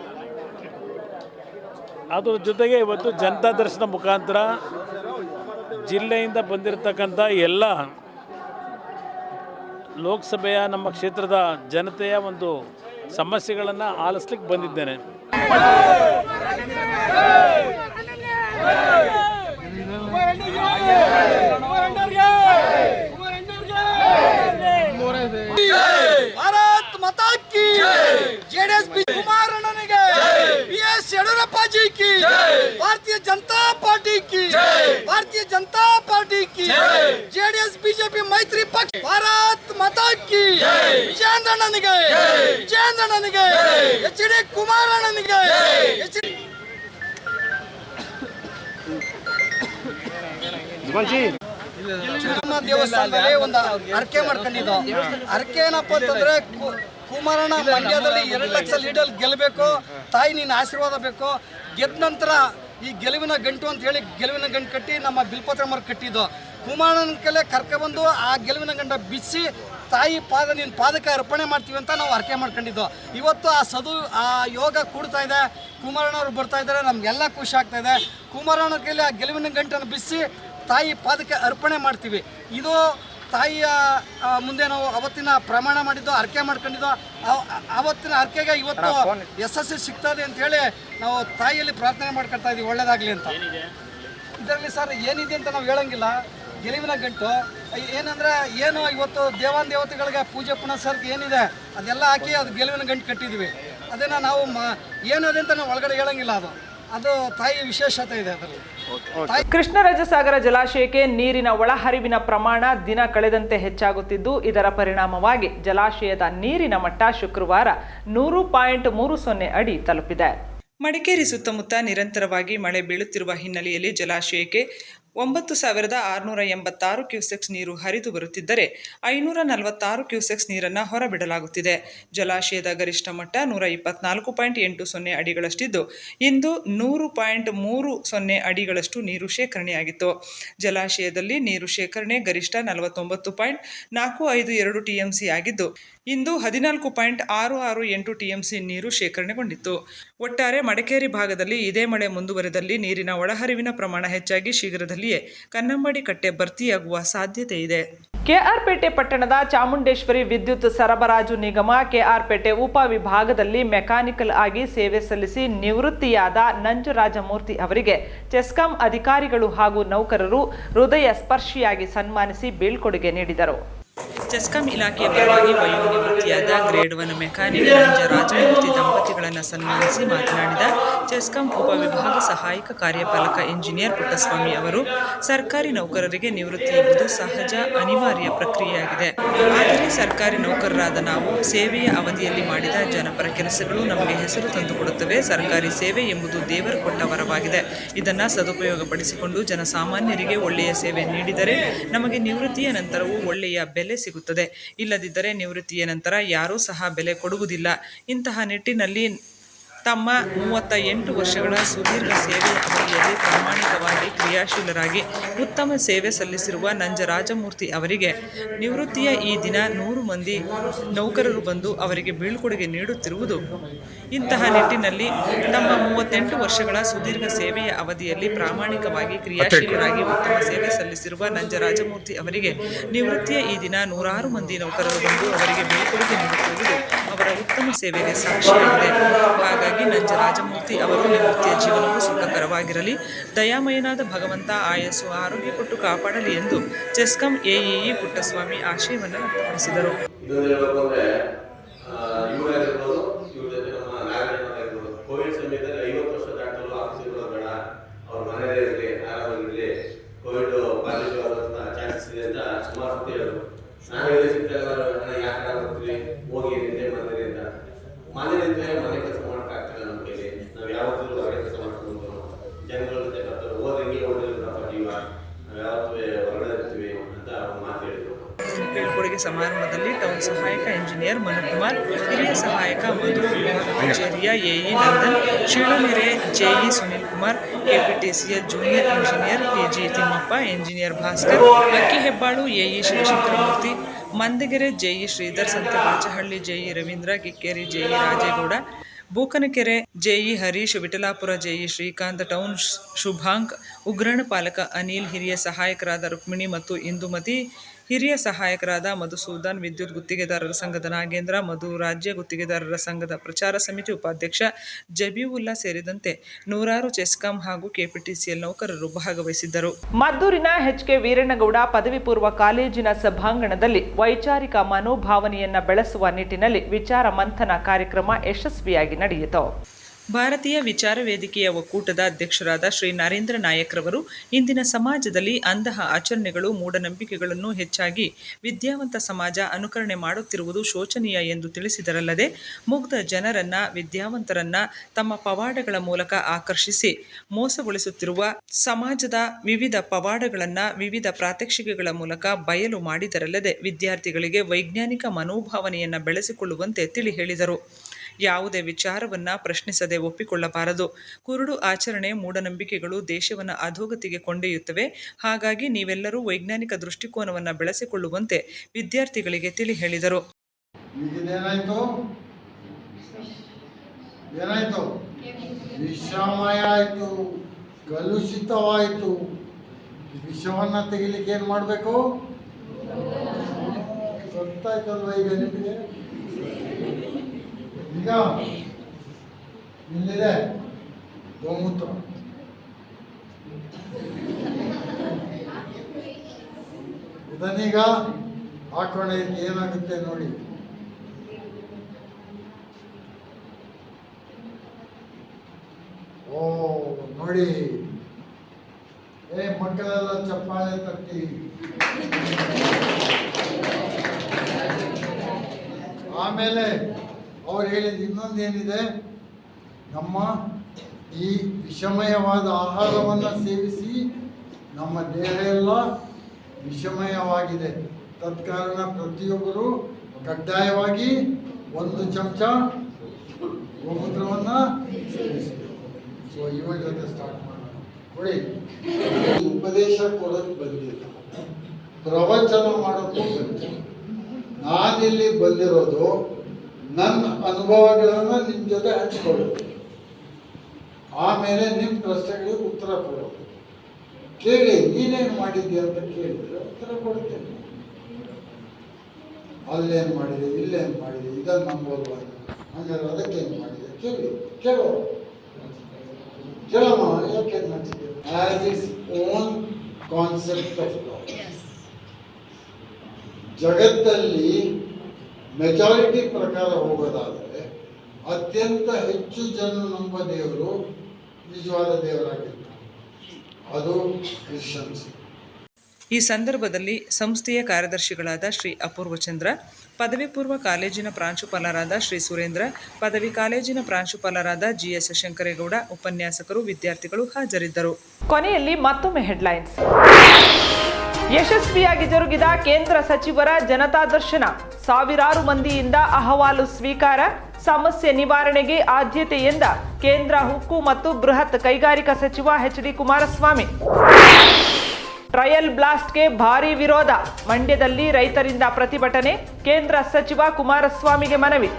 B: ಅದರ ಜೊತೆಗೆ ಇವತ್ತು ಜನತಾ ದರ್ಶನ ಮುಖಾಂತರ ಜಿಲ್ಲೆಯಿಂದ ಬಂದಿರತಕ್ಕಂಥ ಎಲ್ಲ ಲೋಕಸಭೆಯ ನಮ್ಮ ಕ್ಷೇತ್ರದ ಜನತೆಯ ಒಂದು ಸಮಸ್ಯೆಗಳನ್ನು ಆಲಿಸ್ಲಿಕ್ಕೆ ಬಂದಿದ್ದೇನೆ.
H: ಭಾರತ್ ಮಾತಾ ಕಿ ಯಡಿಯೂರಪ್ಪಾಜಿ की। ಭಾರತೀಯ ಜನತಾ ಪಾರ್ಟಿ ಕಿ ಭಾರತೀಯ ಜನತಾ ಪಾರ್ಟಿ ಕಿ ಜೆಡಿಎಸ್ ಬಿಜೆಪಿ ಮೈತ್ರಿ ಪಕ್ಷ ಭಾರತ್ ಮಾತಾ ಕಿ ವಿಜಯೇಂದ್ರಣ್ಣನಿಗೆ ವಿಜಯೇಂದ್ರಣ್ಣನಿಗೆ ಎಚ್ ಡಿ ಕುಮಾರಣ್ಣನಿಗೆ ಎಚ್ ಡಿ ದೇವಸ್ಥಾನದಲ್ಲಿ ಒಂದು ಅರ್ಕೆ ಮಾಡ್ಕೊಂಡಿದ್ದು. ಅರ್ಕೆ ಏನಪ್ಪ ಅಂತಂದ್ರೆ ಕು- ಕುಮಾರಣ್ಣ ಮಂಡ್ಯದಲ್ಲಿ ಎರಡು ಲಕ್ಷ ಲೀಡರ್ ಗೆಲ್ಲಬೇಕು ತಾಯಿ ನಿನ್ನ ಆಶೀರ್ವಾದ ಬೇಕು ಗೆದ್ದ ನಂತರ ಈ ಗೆಲುವಿನ ಗಂಟು ಅಂತ ಹೇಳಿ ಗೆಲುವಿನ ಗಂಟು ಕಟ್ಟಿ ನಮ್ಮ ಬಿಲ್ಪತ್ರ ಮರ ಕಟ್ಟಿದ್ದು. ಕುಮಾರನ ಕಲೆ ಕರ್ಕೊಬಂದು ಆ ಗೆಲುವಿನ ಗಂಟ ಬಿಸಿ ತಾಯಿ ಪಾದ ನಿನ್ನ ಪಾದಕ್ಕೆ ಅರ್ಪಣೆ ಮಾಡ್ತೀವಿ ಅಂತ ನಾವು ಅರ್ಕೆ ಮಾಡ್ಕೊಂಡಿದ್ದು. ಇವತ್ತು ಆ ಸದು ಆ ಯೋಗ ಕೂಡ್ತಾ ಇದೆ. ಕುಮಾರಣ್ಣವ್ರು ಬರ್ತಾ ಇದ್ದಾರೆ. ನಮಗೆಲ್ಲ ಖುಷಿ ಆಗ್ತಾ ಇದೆ. ಕುಮಾರಣ್ಣ ಕೈಲಿ ಆ ಗೆಲುವಿನ ಗಂಟನ್ನು ಬಿಸಿ ತಾಯಿ ಪಾದಕ್ಕೆ ಅರ್ಪಣೆ ಮಾಡ್ತೀವಿ. ಇದು ತಾಯಿಯ ಮುಂದೆ ನಾವು ಅವತ್ತಿನ ಪ್ರಮಾಣ ಮಾಡಿದ್ದು ಅರ್ಕೆ ಮಾಡ್ಕೊಂಡಿದ್ದು ಅವತ್ತಿನ ಅರ್ಕೆಗೆ ಇವತ್ತು ಯಶಸ್ಸು ಸಿಗ್ತದೆ ಅಂತ ಹೇಳಿ ನಾವು ತಾಯಿಯಲ್ಲಿ ಪ್ರಾರ್ಥನೆ ಮಾಡ್ಕೊಳ್ತಾ ಇದೀವಿ ಒಳ್ಳೇದಾಗ್ಲಿ ಅಂತ. ಇದರಲ್ಲಿ ಸರ್ ಏನಿದೆ ಅಂತ ನಾವು ಹೇಳಂಗಿಲ್ಲ. ಗೆಲುವಿನ ಗಂಟು. ಏನಂದ್ರೆ ಏನು ಇವತ್ತು ದೇವಾನ್ ದೇವತೆಗಳಿಗೆ ಪೂಜೆ ಪುನಸ್ಕಾರಕ್ಕೆ ಏನಿದೆ ಅದೆಲ್ಲ ಹಾಕಿ ಅದು ಗೆಲುವಿನ ಗಂಟು ಕಟ್ಟಿದ್ವಿ. ಅದನ್ನು ನಾವು ಮ ಏನಿದೆ ಅಂತ ನಾವು ಒಳಗಡೆ ಹೇಳಂಗಿಲ್ಲ ಅದು. ಅದು ತಾಯಿ ವಿಶೇಷತೆ ಇದೆ ಅದರಲ್ಲಿ.
A: ಕೃಷ್ಣರಾಜಸಾಗರ ಜಲಾಶಯಕ್ಕೆ ನೀರಿನ ಒಳಹರಿವಿನ ಪ್ರಮಾಣ ದಿನ ಕಳೆದಂತೆ ಹೆಚ್ಚಾಗುತ್ತಿದ್ದು ಇದರ ಪರಿಣಾಮವಾಗಿ ಜಲಾಶಯದ ನೀರಿನ ಮಟ್ಟ ಶುಕ್ರವಾರ ನೂರು ಪಾಯಿಂಟ್ ಮೂರು ಸೊನ್ನೆ ಅಡಿ ತಲುಪಿದೆ.
C: ಮಡಿಕೇರಿ ಸುತ್ತಮುತ್ತ ನಿರಂತರವಾಗಿ ಮಳೆ ಬೀಳುತ್ತಿರುವ ಹಿನ್ನೆಲೆಯಲ್ಲಿ ಜಲಾಶಯಕ್ಕೆ ಒಂಬತ್ತು ಸಾವಿರದ ಆರುನೂರ ಎಂಬತ್ತಾರು ಕ್ಯೂಸೆಕ್ಸ್ ನೀರು ಹರಿದು ಬರುತ್ತಿದ್ದರೆ ಐನೂರ ನಲವತ್ತಾರು ಕ್ಯೂಸೆಕ್ಸ್ ನೀರನ್ನು ಹೊರಬಿಡಲಾಗುತ್ತಿದೆ. ಜಲಾಶಯದ ಗರಿಷ್ಠ ಮಟ್ಟ ನೂರ ಇಪ್ಪತ್ನಾಲ್ಕು ಪಾಯಿಂಟ್ ಎಂಟು ಸೊನ್ನೆ ಅಡಿಗಳಷ್ಟಿದ್ದು, ಇಂದು ನೂರು ಪಾಯಿಂಟ್ ಮೂರು ಸೊನ್ನೆ ಅಡಿಗಳಷ್ಟು ನೀರು ಶೇಖರಣೆಯಾಗಿತ್ತು. ಜಲಾಶಯದಲ್ಲಿ ನೀರು ಶೇಖರಣೆ ಗರಿಷ್ಠ ನಲವತ್ತೊಂಬತ್ತು ಪಾಯಿಂಟ್ ನಾಲ್ಕು ಐದು ಎರಡು ಟಿಎಂಸಿ ಆಗಿದ್ದು ಇಂದು ಹದಿನಾಲ್ಕು ಪಾಯಿಂಟ್ ಆರು ಆರು ಎಂಟು ಟಿಎಂಸಿ ನೀರು ಶೇಖರಣೆಗೊಂಡಿತ್ತು. ಒಟ್ಟಾರೆ ಮಡಿಕೇರಿ ಭಾಗದಲ್ಲಿ ಇದೇ ಮಳೆ ಮುಂದುವರೆದಲ್ಲಿ ನೀರಿನ ಒಳಹರಿವಿನ ಪ್ರಮಾಣ ಹೆಚ್ಚಾಗಿ ಶೀಘ್ರದಲ್ಲಿಯೇ ಕನ್ನಂಬಾಡಿ ಕಟ್ಟೆ ಭರ್ತಿಯಾಗುವ ಸಾಧ್ಯತೆ ಇದೆ.
A: ಕೆಆರ್ಪೇಟೆ ಪಟ್ಟಣದ ಚಾಮುಂಡೇಶ್ವರಿ ವಿದ್ಯುತ್ ಸರಬರಾಜು ನಿಗಮ ಕೆಆರ್ಪೇಟೆ ಉಪವಿಭಾಗದಲ್ಲಿ ಮೆಕ್ಯಾನಿಕಲ್ ಆಗಿ ಸೇವೆ ಸಲ್ಲಿಸಿ ನಿವೃತ್ತಿಯಾದ ನಂಜುರಾಜಮೂರ್ತಿ ಅವರಿಗೆ ಚೆಸ್ಕಾಂ ಅಧಿಕಾರಿಗಳು ಹಾಗೂ ನೌಕರರು ಹೃದಯ ಸ್ಪರ್ಶಿಯಾಗಿ ಸನ್ಮಾನಿಸಿ ಬೀಳ್ಕೊಡುಗೆ ನೀಡಿದರು.
C: ಚೆಸ್ಕಾಂ ಇಲಾಖೆಯ ಪರವಾಗಿ ವಯೋನಿವೃತ್ತಿಯಾದ grade one mechanic Raja Rajamurthy ದಂಪತಿಗಳನ್ನು ಸನ್ಮಾನಿಸಿ ಮಾತನಾಡಿದ ಚೆಸ್ಕಾಂ ಉಪವಿಭಾಗ ಸಹಾಯಕ ಕಾರ್ಯಪಾಲಕ ಇಂಜಿನಿಯರ್ ಪುಟ್ಟಸ್ವಾಮಿ ಅವರು, ಸರ್ಕಾರಿ ನೌಕರರಿಗೆ ನಿವೃತ್ತಿ ಎಂಬುದು ಸಹಜ, ಅನಿವಾರ್ಯ ಪ್ರಕ್ರಿಯೆಯಾಗಿದೆ. ಆದರೆ ಸರ್ಕಾರಿ ನೌಕರರಾದ ನಾವು ಸೇವೆಯ ಅವಧಿಯಲ್ಲಿ ಮಾಡಿದ ಜನಪರ ಕೆಲಸಗಳು ನಮಗೆ ಹೆಸರು ತಂದುಕೊಡುತ್ತವೆ. ಸರ್ಕಾರಿ ಸೇವೆ ಎಂಬುದು ದೇವರು ಕೊಟ್ಟ ವರವಾಗಿದೆ. ಇದನ್ನು ಸದುಪಯೋಗಪಡಿಸಿಕೊಂಡು ಜನಸಾಮಾನ್ಯರಿಗೆ ಒಳ್ಳೆಯ ಸೇವೆ ನೀಡಿದರೆ ನಮಗೆ ನಿವೃತ್ತಿಯ ನಂತರವೂ ಒಳ್ಳೆಯ ಬೆಲೆ ಸಿಗುತ್ತದೆ. ಇಲ್ಲದಿದ್ದರೆ ನಿವೃತ್ತಿಯ ನಂತರ ಯಾರೂ ಸಹ ಬೆಲೆ ಕೊಡುವುದಿಲ್ಲ. ಇಂತಹ ನಿಟ್ಟಿನಲ್ಲಿ ತಮ್ಮ ಮೂವತ್ತ ಎಂಟು ವರ್ಷಗಳ ಸುದೀರ್ಘ ಸೇವೆ ಅವಧಿಯಲ್ಲಿ ಪ್ರಾಮಾಣಿಕವಾಗಿ ಕ್ರಿಯಾಶೀಲರಾಗಿ ಉತ್ತಮ ಸೇವೆ ಸಲ್ಲಿಸಿರುವ ನಂಜರಾಜಮೂರ್ತಿ ಅವರಿಗೆ ನಿವೃತ್ತಿಯ ಈ ದಿನ ನೂರು ಮಂದಿ ನೌಕರರು ಬಂದು ಅವರಿಗೆ ಬೀಳ್ಕೊಡುಗೆ ನೀಡುತ್ತಿರುವುದು ಇಂತಹ ನಿಟ್ಟಿನಲ್ಲಿ ತಮ್ಮ ಮೂವತ್ತೆಂಟು ವರ್ಷಗಳ ಸುದೀರ್ಘ ಸೇವೆಯ ಅವಧಿಯಲ್ಲಿ ಪ್ರಾಮಾಣಿಕವಾಗಿ ಕ್ರಿಯಾಶೀಲರಾಗಿ ಉತ್ತಮ ಸೇವೆ ಸಲ್ಲಿಸಿರುವ ನಂಜರಾಜಮೂರ್ತಿ ಅವರಿಗೆ ನಿವೃತ್ತಿಯ ಈ ದಿನ ನೂರಾರು ಮಂದಿ ನೌಕರರು ಬಂದು ಅವರಿಗೆ ಬೀಳ್ಕೊಡುಗೆ ನೀಡುತ್ತಿರುವುದು ಅವರ ಉತ್ತಮ ಸೇವೆಗೆ ಸಾಕ್ಷಿಯಾಗಿದೆ. ಹಾಗಾಗಿ ನಂಜರಾಜಮೂರ್ತಿ ಅವರು ನಿವೃತ್ತಿಯ ಜೀವನವು ಸುಖಕರವಾಗಿರಲಿ. ದಯಾಮಯನಾದ ಭಗವಂತ ಆಯಸ್ಸು ಆರೋಗ್ಯ ಕೊಟ್ಟು ಕಾಪಾಡಲಿ ಎಂದು ಚೆಸ್ಕಾಂ ಎಇಇ ಪುಟ್ಟಸ್ವಾಮಿ ಆಶಯವನ್ನು ವ್ಯಕ್ತಪಡಿಸಿದರು
I: ಇನ್ನೊಂದು ಹೇಳ್ಬೇಕು ಅಂದ್ರೆ ಇವರಾಗಿರ್ಬೋದು ಇವ್ರ ಜೊತೆ ನಮ್ಮ ನಾಗರಿಕರಾಗಿರ್ಬೋದು ಕೋವಿಡ್ ಸಮಯದಲ್ಲಿ ಐವತ್ತು ವರ್ಷ ದಾಟಲು ಆಫೀಸಿಗೆ ಬರೋದು ಬೇಡ ಅವ್ರ ಮನೇಲೇ ಇರಲಿ ಆರಾಮಾಗಿರಲಿ ಕೋವಿಡ್ ಪಾಸಿಟಿವ್ ಆಗುವಂತ ಚಾನ್ಸಸ್ ಇದೆ ಅಂತ ಸುಮಾರು ಸತಿ ಹೇಳಿದ್ರು ನಾನು ಹೇಳಿದ ಸಿಗ್ತಾಗ ಹಣ ಯಾಕೆ ಬರ್ತೀವಿ ಹೋಗಿ ನಿಂದೆ ಮನೇಲಿ ಅಂತ ಮನೇಲಿದ್ದರೆ ಮನೆ ಕೆಲಸ ಮಾಡೋಕ್ಕಾಗ್ತಿಲ್ಲ ನಮ್ಮ ಕೈಲಿ ನಾವು ಯಾವತ್ತೂ ಹೊರಗಡೆ ಕೆಲಸ ಮಾಡ್ಕೊಂಡು ಜನಗಳ ಜೊತೆ ಬರ್ತಾರೆ ಹೋದಂಗೆ ಹೋಟೆಲ್ ಜೀವ ನಾವು ಯಾವತ್ತೂ ಹೊರಗಡೆ ಇರ್ತೀವಿ ಅಂತ ಒಂದು ಮಾತು ಹೇಳಿದ್ರು
C: ಸಮಾರಂಭದಲ್ಲಿ ಟೌನ್ ಸಹಾಯಕ ಇಂಜಿನಿಯರ್ ಮನುಕುಮಾರ್, ಹಿರಿಯ ಸಹಾಯಕ ಮಧು ಕುಮಾರ್ಯ AE Nandan Sheelanere JE Sunil Kumar, ಕೆಪಿಟಿಸಿಯ junior engineer KG Thimmappa engineer Bhaskar, Akki Hebbalu AE Shivashankaramurthy Mandagere JE Sridhar Santhebachahalli JE Ravindra, Kikkeri JE Rajegowda, Bookanakere JE Harish, Vittalapura JE Srikanth, town Shubhank, ಉಗ್ರಣ ಪಾಲಕ ಅನಿಲ್, ಹಿರಿಯ ಸಹಾಯಕರಾದ ರುಕ್ಮಿಣಿ ಮತ್ತು ಇಂದುಮತಿ ಹಿರಿಯ ಸಹಾಯಕರಾದ ಮಧುಸೂದನ್ ವಿದ್ಯುತ್ ಗುತ್ತಿಗೆದಾರರ ಸಂಘದ ನಾಗೇಂದ್ರ, ಮಧು ರಾಜ್ಯ ಗುತ್ತಿಗೆದಾರರ ಸಂಘದ ಪ್ರಚಾರ ಸಮಿತಿ ಉಪಾಧ್ಯಕ್ಷ ಜಬೀವುಲ್ಲಾ ಸೇರಿದಂತೆ ನೂರಾರು ಚೆಸ್ಕಾಂ ಹಾಗೂ ಕೆಪಿಟಿಸಿಎಲ್ ನೌಕರರು ಭಾಗವಹಿಸಿದ್ದರು.
A: ಮದ್ದೂರಿನ ಎಚ್ಕೆ ವೀರಣ್ಣಗೌಡ ಪದವಿ ಪೂರ್ವ ಕಾಲೇಜಿನ ಸಭಾಂಗಣದಲ್ಲಿ ವೈಚಾರಿಕ ಮನೋಭಾವನೆಯನ್ನ ಬೆಳೆಸುವ ನಿಟ್ಟಿನಲ್ಲಿ ವಿಚಾರ ಮಂಥನ ಕಾರ್ಯಕ್ರಮ ಯಶಸ್ವಿಯಾಗಿ ನಡೆಯಿತು.
C: ಭಾರತೀಯ ವಿಚಾರ ವೇದಿಕೆಯ ಒಕ್ಕೂಟದ ಅಧ್ಯಕ್ಷರಾದ ಶ್ರೀ ನರೇಂದ್ರ ನಾಯಕ್ರವರು ಇಂದಿನ ಸಮಾಜದಲ್ಲಿ ಅಂತಹ ಆಚರಣೆಗಳು ಮೂಢನಂಬಿಕೆಗಳನ್ನು ಹೆಚ್ಚಾಗಿ ವಿದ್ಯಾವಂತ ಸಮಾಜ ಅನುಕರಣೆ ಮಾಡುತ್ತಿರುವುದು ಶೋಚನೀಯ ಎಂದು ತಿಳಿಸಿದರಲ್ಲದೆ, ಮುಗ್ಧ ಜನರನ್ನ, ವಿದ್ಯಾವಂತರನ್ನ ತಮ್ಮ ಪವಾಡಗಳ ಮೂಲಕ ಆಕರ್ಷಿಸಿ ಮೋಸಗೊಳಿಸುತ್ತಿರುವ ಸಮಾಜದ ವಿವಿಧ ಪವಾಡಗಳನ್ನು ವಿವಿಧ ಪ್ರಾತ್ಯಕ್ಷಿಕೆಗಳ ಮೂಲಕ ಬಯಲು ಮಾಡಿದರಲ್ಲದೆ, ವಿದ್ಯಾರ್ಥಿಗಳಿಗೆ ವೈಜ್ಞಾನಿಕ ಮನೋಭಾವನೆಯನ್ನು ಬೆಳೆಸಿಕೊಳ್ಳುವಂತೆ ತಿಳಿ ಹೇಳಿದರು. ಯಾವುದೇ ವಿಚಾರವನ್ನ ಪ್ರಶ್ನಿಸದೆ ಒಪ್ಪಿಕೊಳ್ಳಬಾರದು. ಕುರುಡು ಆಚರಣೆ ಮೂಢನಂಬಿಕೆಗಳು ದೇಶವನ್ನು ಅಧೋಗತಿಗೆ ಕೊಂಡೊಯ್ಯುತ್ತವೆ. ಹಾಗಾಗಿ ನೀವೆಲ್ಲರೂ ವೈಜ್ಞಾನಿಕ ದೃಷ್ಟಿಕೋನವನ್ನು ಬೆಳೆಸಿಕೊಳ್ಳುವಂತೆ ವಿದ್ಯಾರ್ಥಿಗಳಿಗೆ ತಿಳಿ ಹೇಳಿದರು.
J: ಕಲುಷಿತವಾಯಿತು. ತೆಗಿಲಿಕ್ಕೆ ಏನ್ ಮಾಡ್ಬೇಕು? ಗೊತ್ತಾಯ್ತಲ್ವ ಈಗ ನಿಮಗೆ? ಈಗ ಇಲ್ಲಿದೆ ಗೋಮೂತ್ರ. ಇದನ್ನೀಗ ಹಾಕೋಣ ಏನಾಗುತ್ತೆ ನೋಡಿ. ಓ ನೋಡಿ. ಏ ಮಕ್ಕಳೆಲ್ಲ ಚಪ್ಪಾಳೆ ತಟ್ಟಿ. ಆಮೇಲೆ ಅವ್ರು ಹೇಳಿದ ಇನ್ನೊಂದೇನಿದೆ? ನಮ್ಮ ಈ ವಿಷಮಯವಾದ ಆಹಾರವನ್ನು ಸೇವಿಸಿ ನಮ್ಮ ದೇಹ ಎಲ್ಲ ವಿಷಮಯವಾಗಿದೆ. ತತ್ಕಾರಣ ಪ್ರತಿಯೊಬ್ಬರು ಕಡ್ಡಾಯವಾಗಿ ಒಂದು ಚಮಚ ಗೋಮೂತ್ರವನ್ನು ಸೇವಿಸಬೇಕು ಸೊ ಇವಳ ಜೊತೆ ಸ್ಟಾರ್ಟ್ ಮಾಡೋಣ. ಕೊಡಿ. ಉಪದೇಶ ಕೊಡೋಕೆ ಬಂದಿಲ್ಲ ಪ್ರವಚನ ಮಾಡೋಕ್ಕೂ ಬಂದಿಲ್ಲ ನಾನಿಲ್ಲಿ ಬಂದಿರೋದು ನನ್ನ ಅನುಭವಗಳನ್ನು ನಿಮ್ಮ ಜೊತೆ ಹಂಚಿಕೊಳ್ಳೋದು. ಆಮೇಲೆ ನಿಮ್ಮ ಪ್ರಶ್ನೆಗಳಿಗೆ ಉತ್ತರ ಕೊಡೋದು. ಕೇಳಿ ನೀನೇನು ಮಾಡಿದ್ಯಾ ಅಂತ ಕೇಳಿದ್ರೆ ಉತ್ತರ ಕೊಡ್ತೇನೆ. ಅಲ್ಲೇನು ಮಾಡಿದೆ ಇಲ್ಲೇನು ಮಾಡಿದೆ ಇದನ್ನು ನಂಬೋಲ್ವಾ? ಹಂಗಾರೆ ಅದಕ್ಕೆ ಏನು ಮಾಡಿದೆ? ಕೇಳಿ ಕೇಳೋ. ಕೇಳಮ್ಮ ಯಾಕೆ ಮಾಡ್ತಿದ್ದೆ as is own concept of God ಜಗತ್ತಲ್ಲಿ ಮೆಜಾರಿಟಿ ಪ್ರಕಾರ ಹೋಗೋದಾದರೆ ಅತ್ಯಂತ ಹೆಚ್ಚು ಜನ ನಂಬ ದೇವರು ನಿಜವಾದ ದೇವರಾಗಿರ್ತಾರೆ. ಅದು ಕ್ರಿಶ್ಚಿಯನ್ಸ್
C: ಈ ಸಂದರ್ಭದಲ್ಲಿ ಸಂಸ್ಥೆಯ ಕಾರ್ಯದರ್ಶಿಗಳಾದ ಶ್ರೀ ಅಪೂರ್ವಚಂದ್ರ ಪದವಿ ಪೂರ್ವ ಕಾಲೇಜಿನ ಪ್ರಾಂಶುಪಾಲರಾದ ಶ್ರೀ ಸುರೇಂದ್ರ ಪದವಿ ಕಾಲೇಜಿನ ಪ್ರಾಂಶುಪಾಲರಾದ ಜಿ ಎಸ್ ಶಂಕರೇಗೌಡ ಉಪನ್ಯಾಸಕರು ವಿದ್ಯಾರ್ಥಿಗಳು ಹಾಜರಿದ್ದರು.
A: ಕೊನೆಯಲ್ಲಿ ಮತ್ತೊಮ್ಮೆ ಹೆಡ್ಲೈನ್ಸ್ ಯಶಸ್ವಿಯಾಗಿ ಜರುಗಿದ ಕೇಂದ್ರ ಸಚಿವರ ಜನತಾ ದರ್ಶನ. ಸಾವಿರಾರು ಮಂದಿಯಿಂದ ಅಹವಾಲು ಸ್ವೀಕಾರ, ಸಮಸ್ಯೆ ನಿವಾರಣೆಗೆ ಆದ್ಯತೆ ಎಂದ ಕೇಂದ್ರ ಹುಕ್ಕು ಮತ್ತು ಬೃಹತ್ ಕೈಗಾರಿಕಾ ಸಚಿವ ಎಚ್ ಡಿ ಕುಮಾರಸ್ವಾಮಿ. ಟ್ರಯಲ್ ಬ್ಲಾಸ್ಟ್ಗೆ ಭಾರೀ ವಿರೋಧ, ಮಂಡ್ಯದಲ್ಲಿ ರೈತರಿಂದ ಪ್ರತಿಭಟನೆ, ಕೇಂದ್ರ ಸಚಿವ ಕುಮಾರಸ್ವಾಮಿಗೆ ಮನವಿ.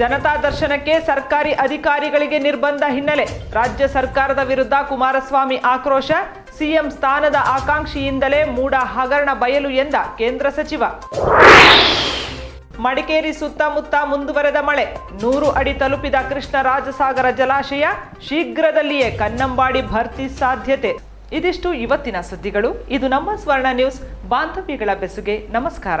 A: ಜನತಾ ದರ್ಶನಕ್ಕೆ ಸರ್ಕಾರಿ ಅಧಿಕಾರಿಗಳಿಗೆ ನಿರ್ಬಂಧ ಹಿನ್ನೆಲೆ, ರಾಜ್ಯ ಸರ್ಕಾರದ ವಿರುದ್ಧ ಕುಮಾರಸ್ವಾಮಿ ಆಕ್ರೋಶ ಸಿಎಂ ಸ್ಥಾನದ ಆಕಾಂಕ್ಷಿಯಿಂದಲೇ ಮೂಡ ಹಗರಣ ಬಯಲು ಎಂದ ಕೇಂದ್ರ ಸಚಿವ. ಮಡಿಕೇರಿ ಸುತ್ತಮುತ್ತ ಮುಂದುವರೆದ ಮಳೆ. ನೂರು ಅಡಿ ತಲುಪಿದ ಕೃಷ್ಣರಾಜಸಾಗರ ಜಲಾಶಯ ಶೀಘ್ರದಲ್ಲಿಯೇ ಕನ್ನಂಬಾಡಿ ಭರ್ತಿ ಸಾಧ್ಯತೆ. ಇದಿಷ್ಟು ಇವತ್ತಿನ ಸುದ್ದಿಗಳು. ಇದು ನಮ್ಮ ಸ್ವರ್ಣ ನ್ಯೂಸ್, ಬಾಂಧವ್ಯಗಳ ಬೆಸುಗೆ. ನಮಸ್ಕಾರ.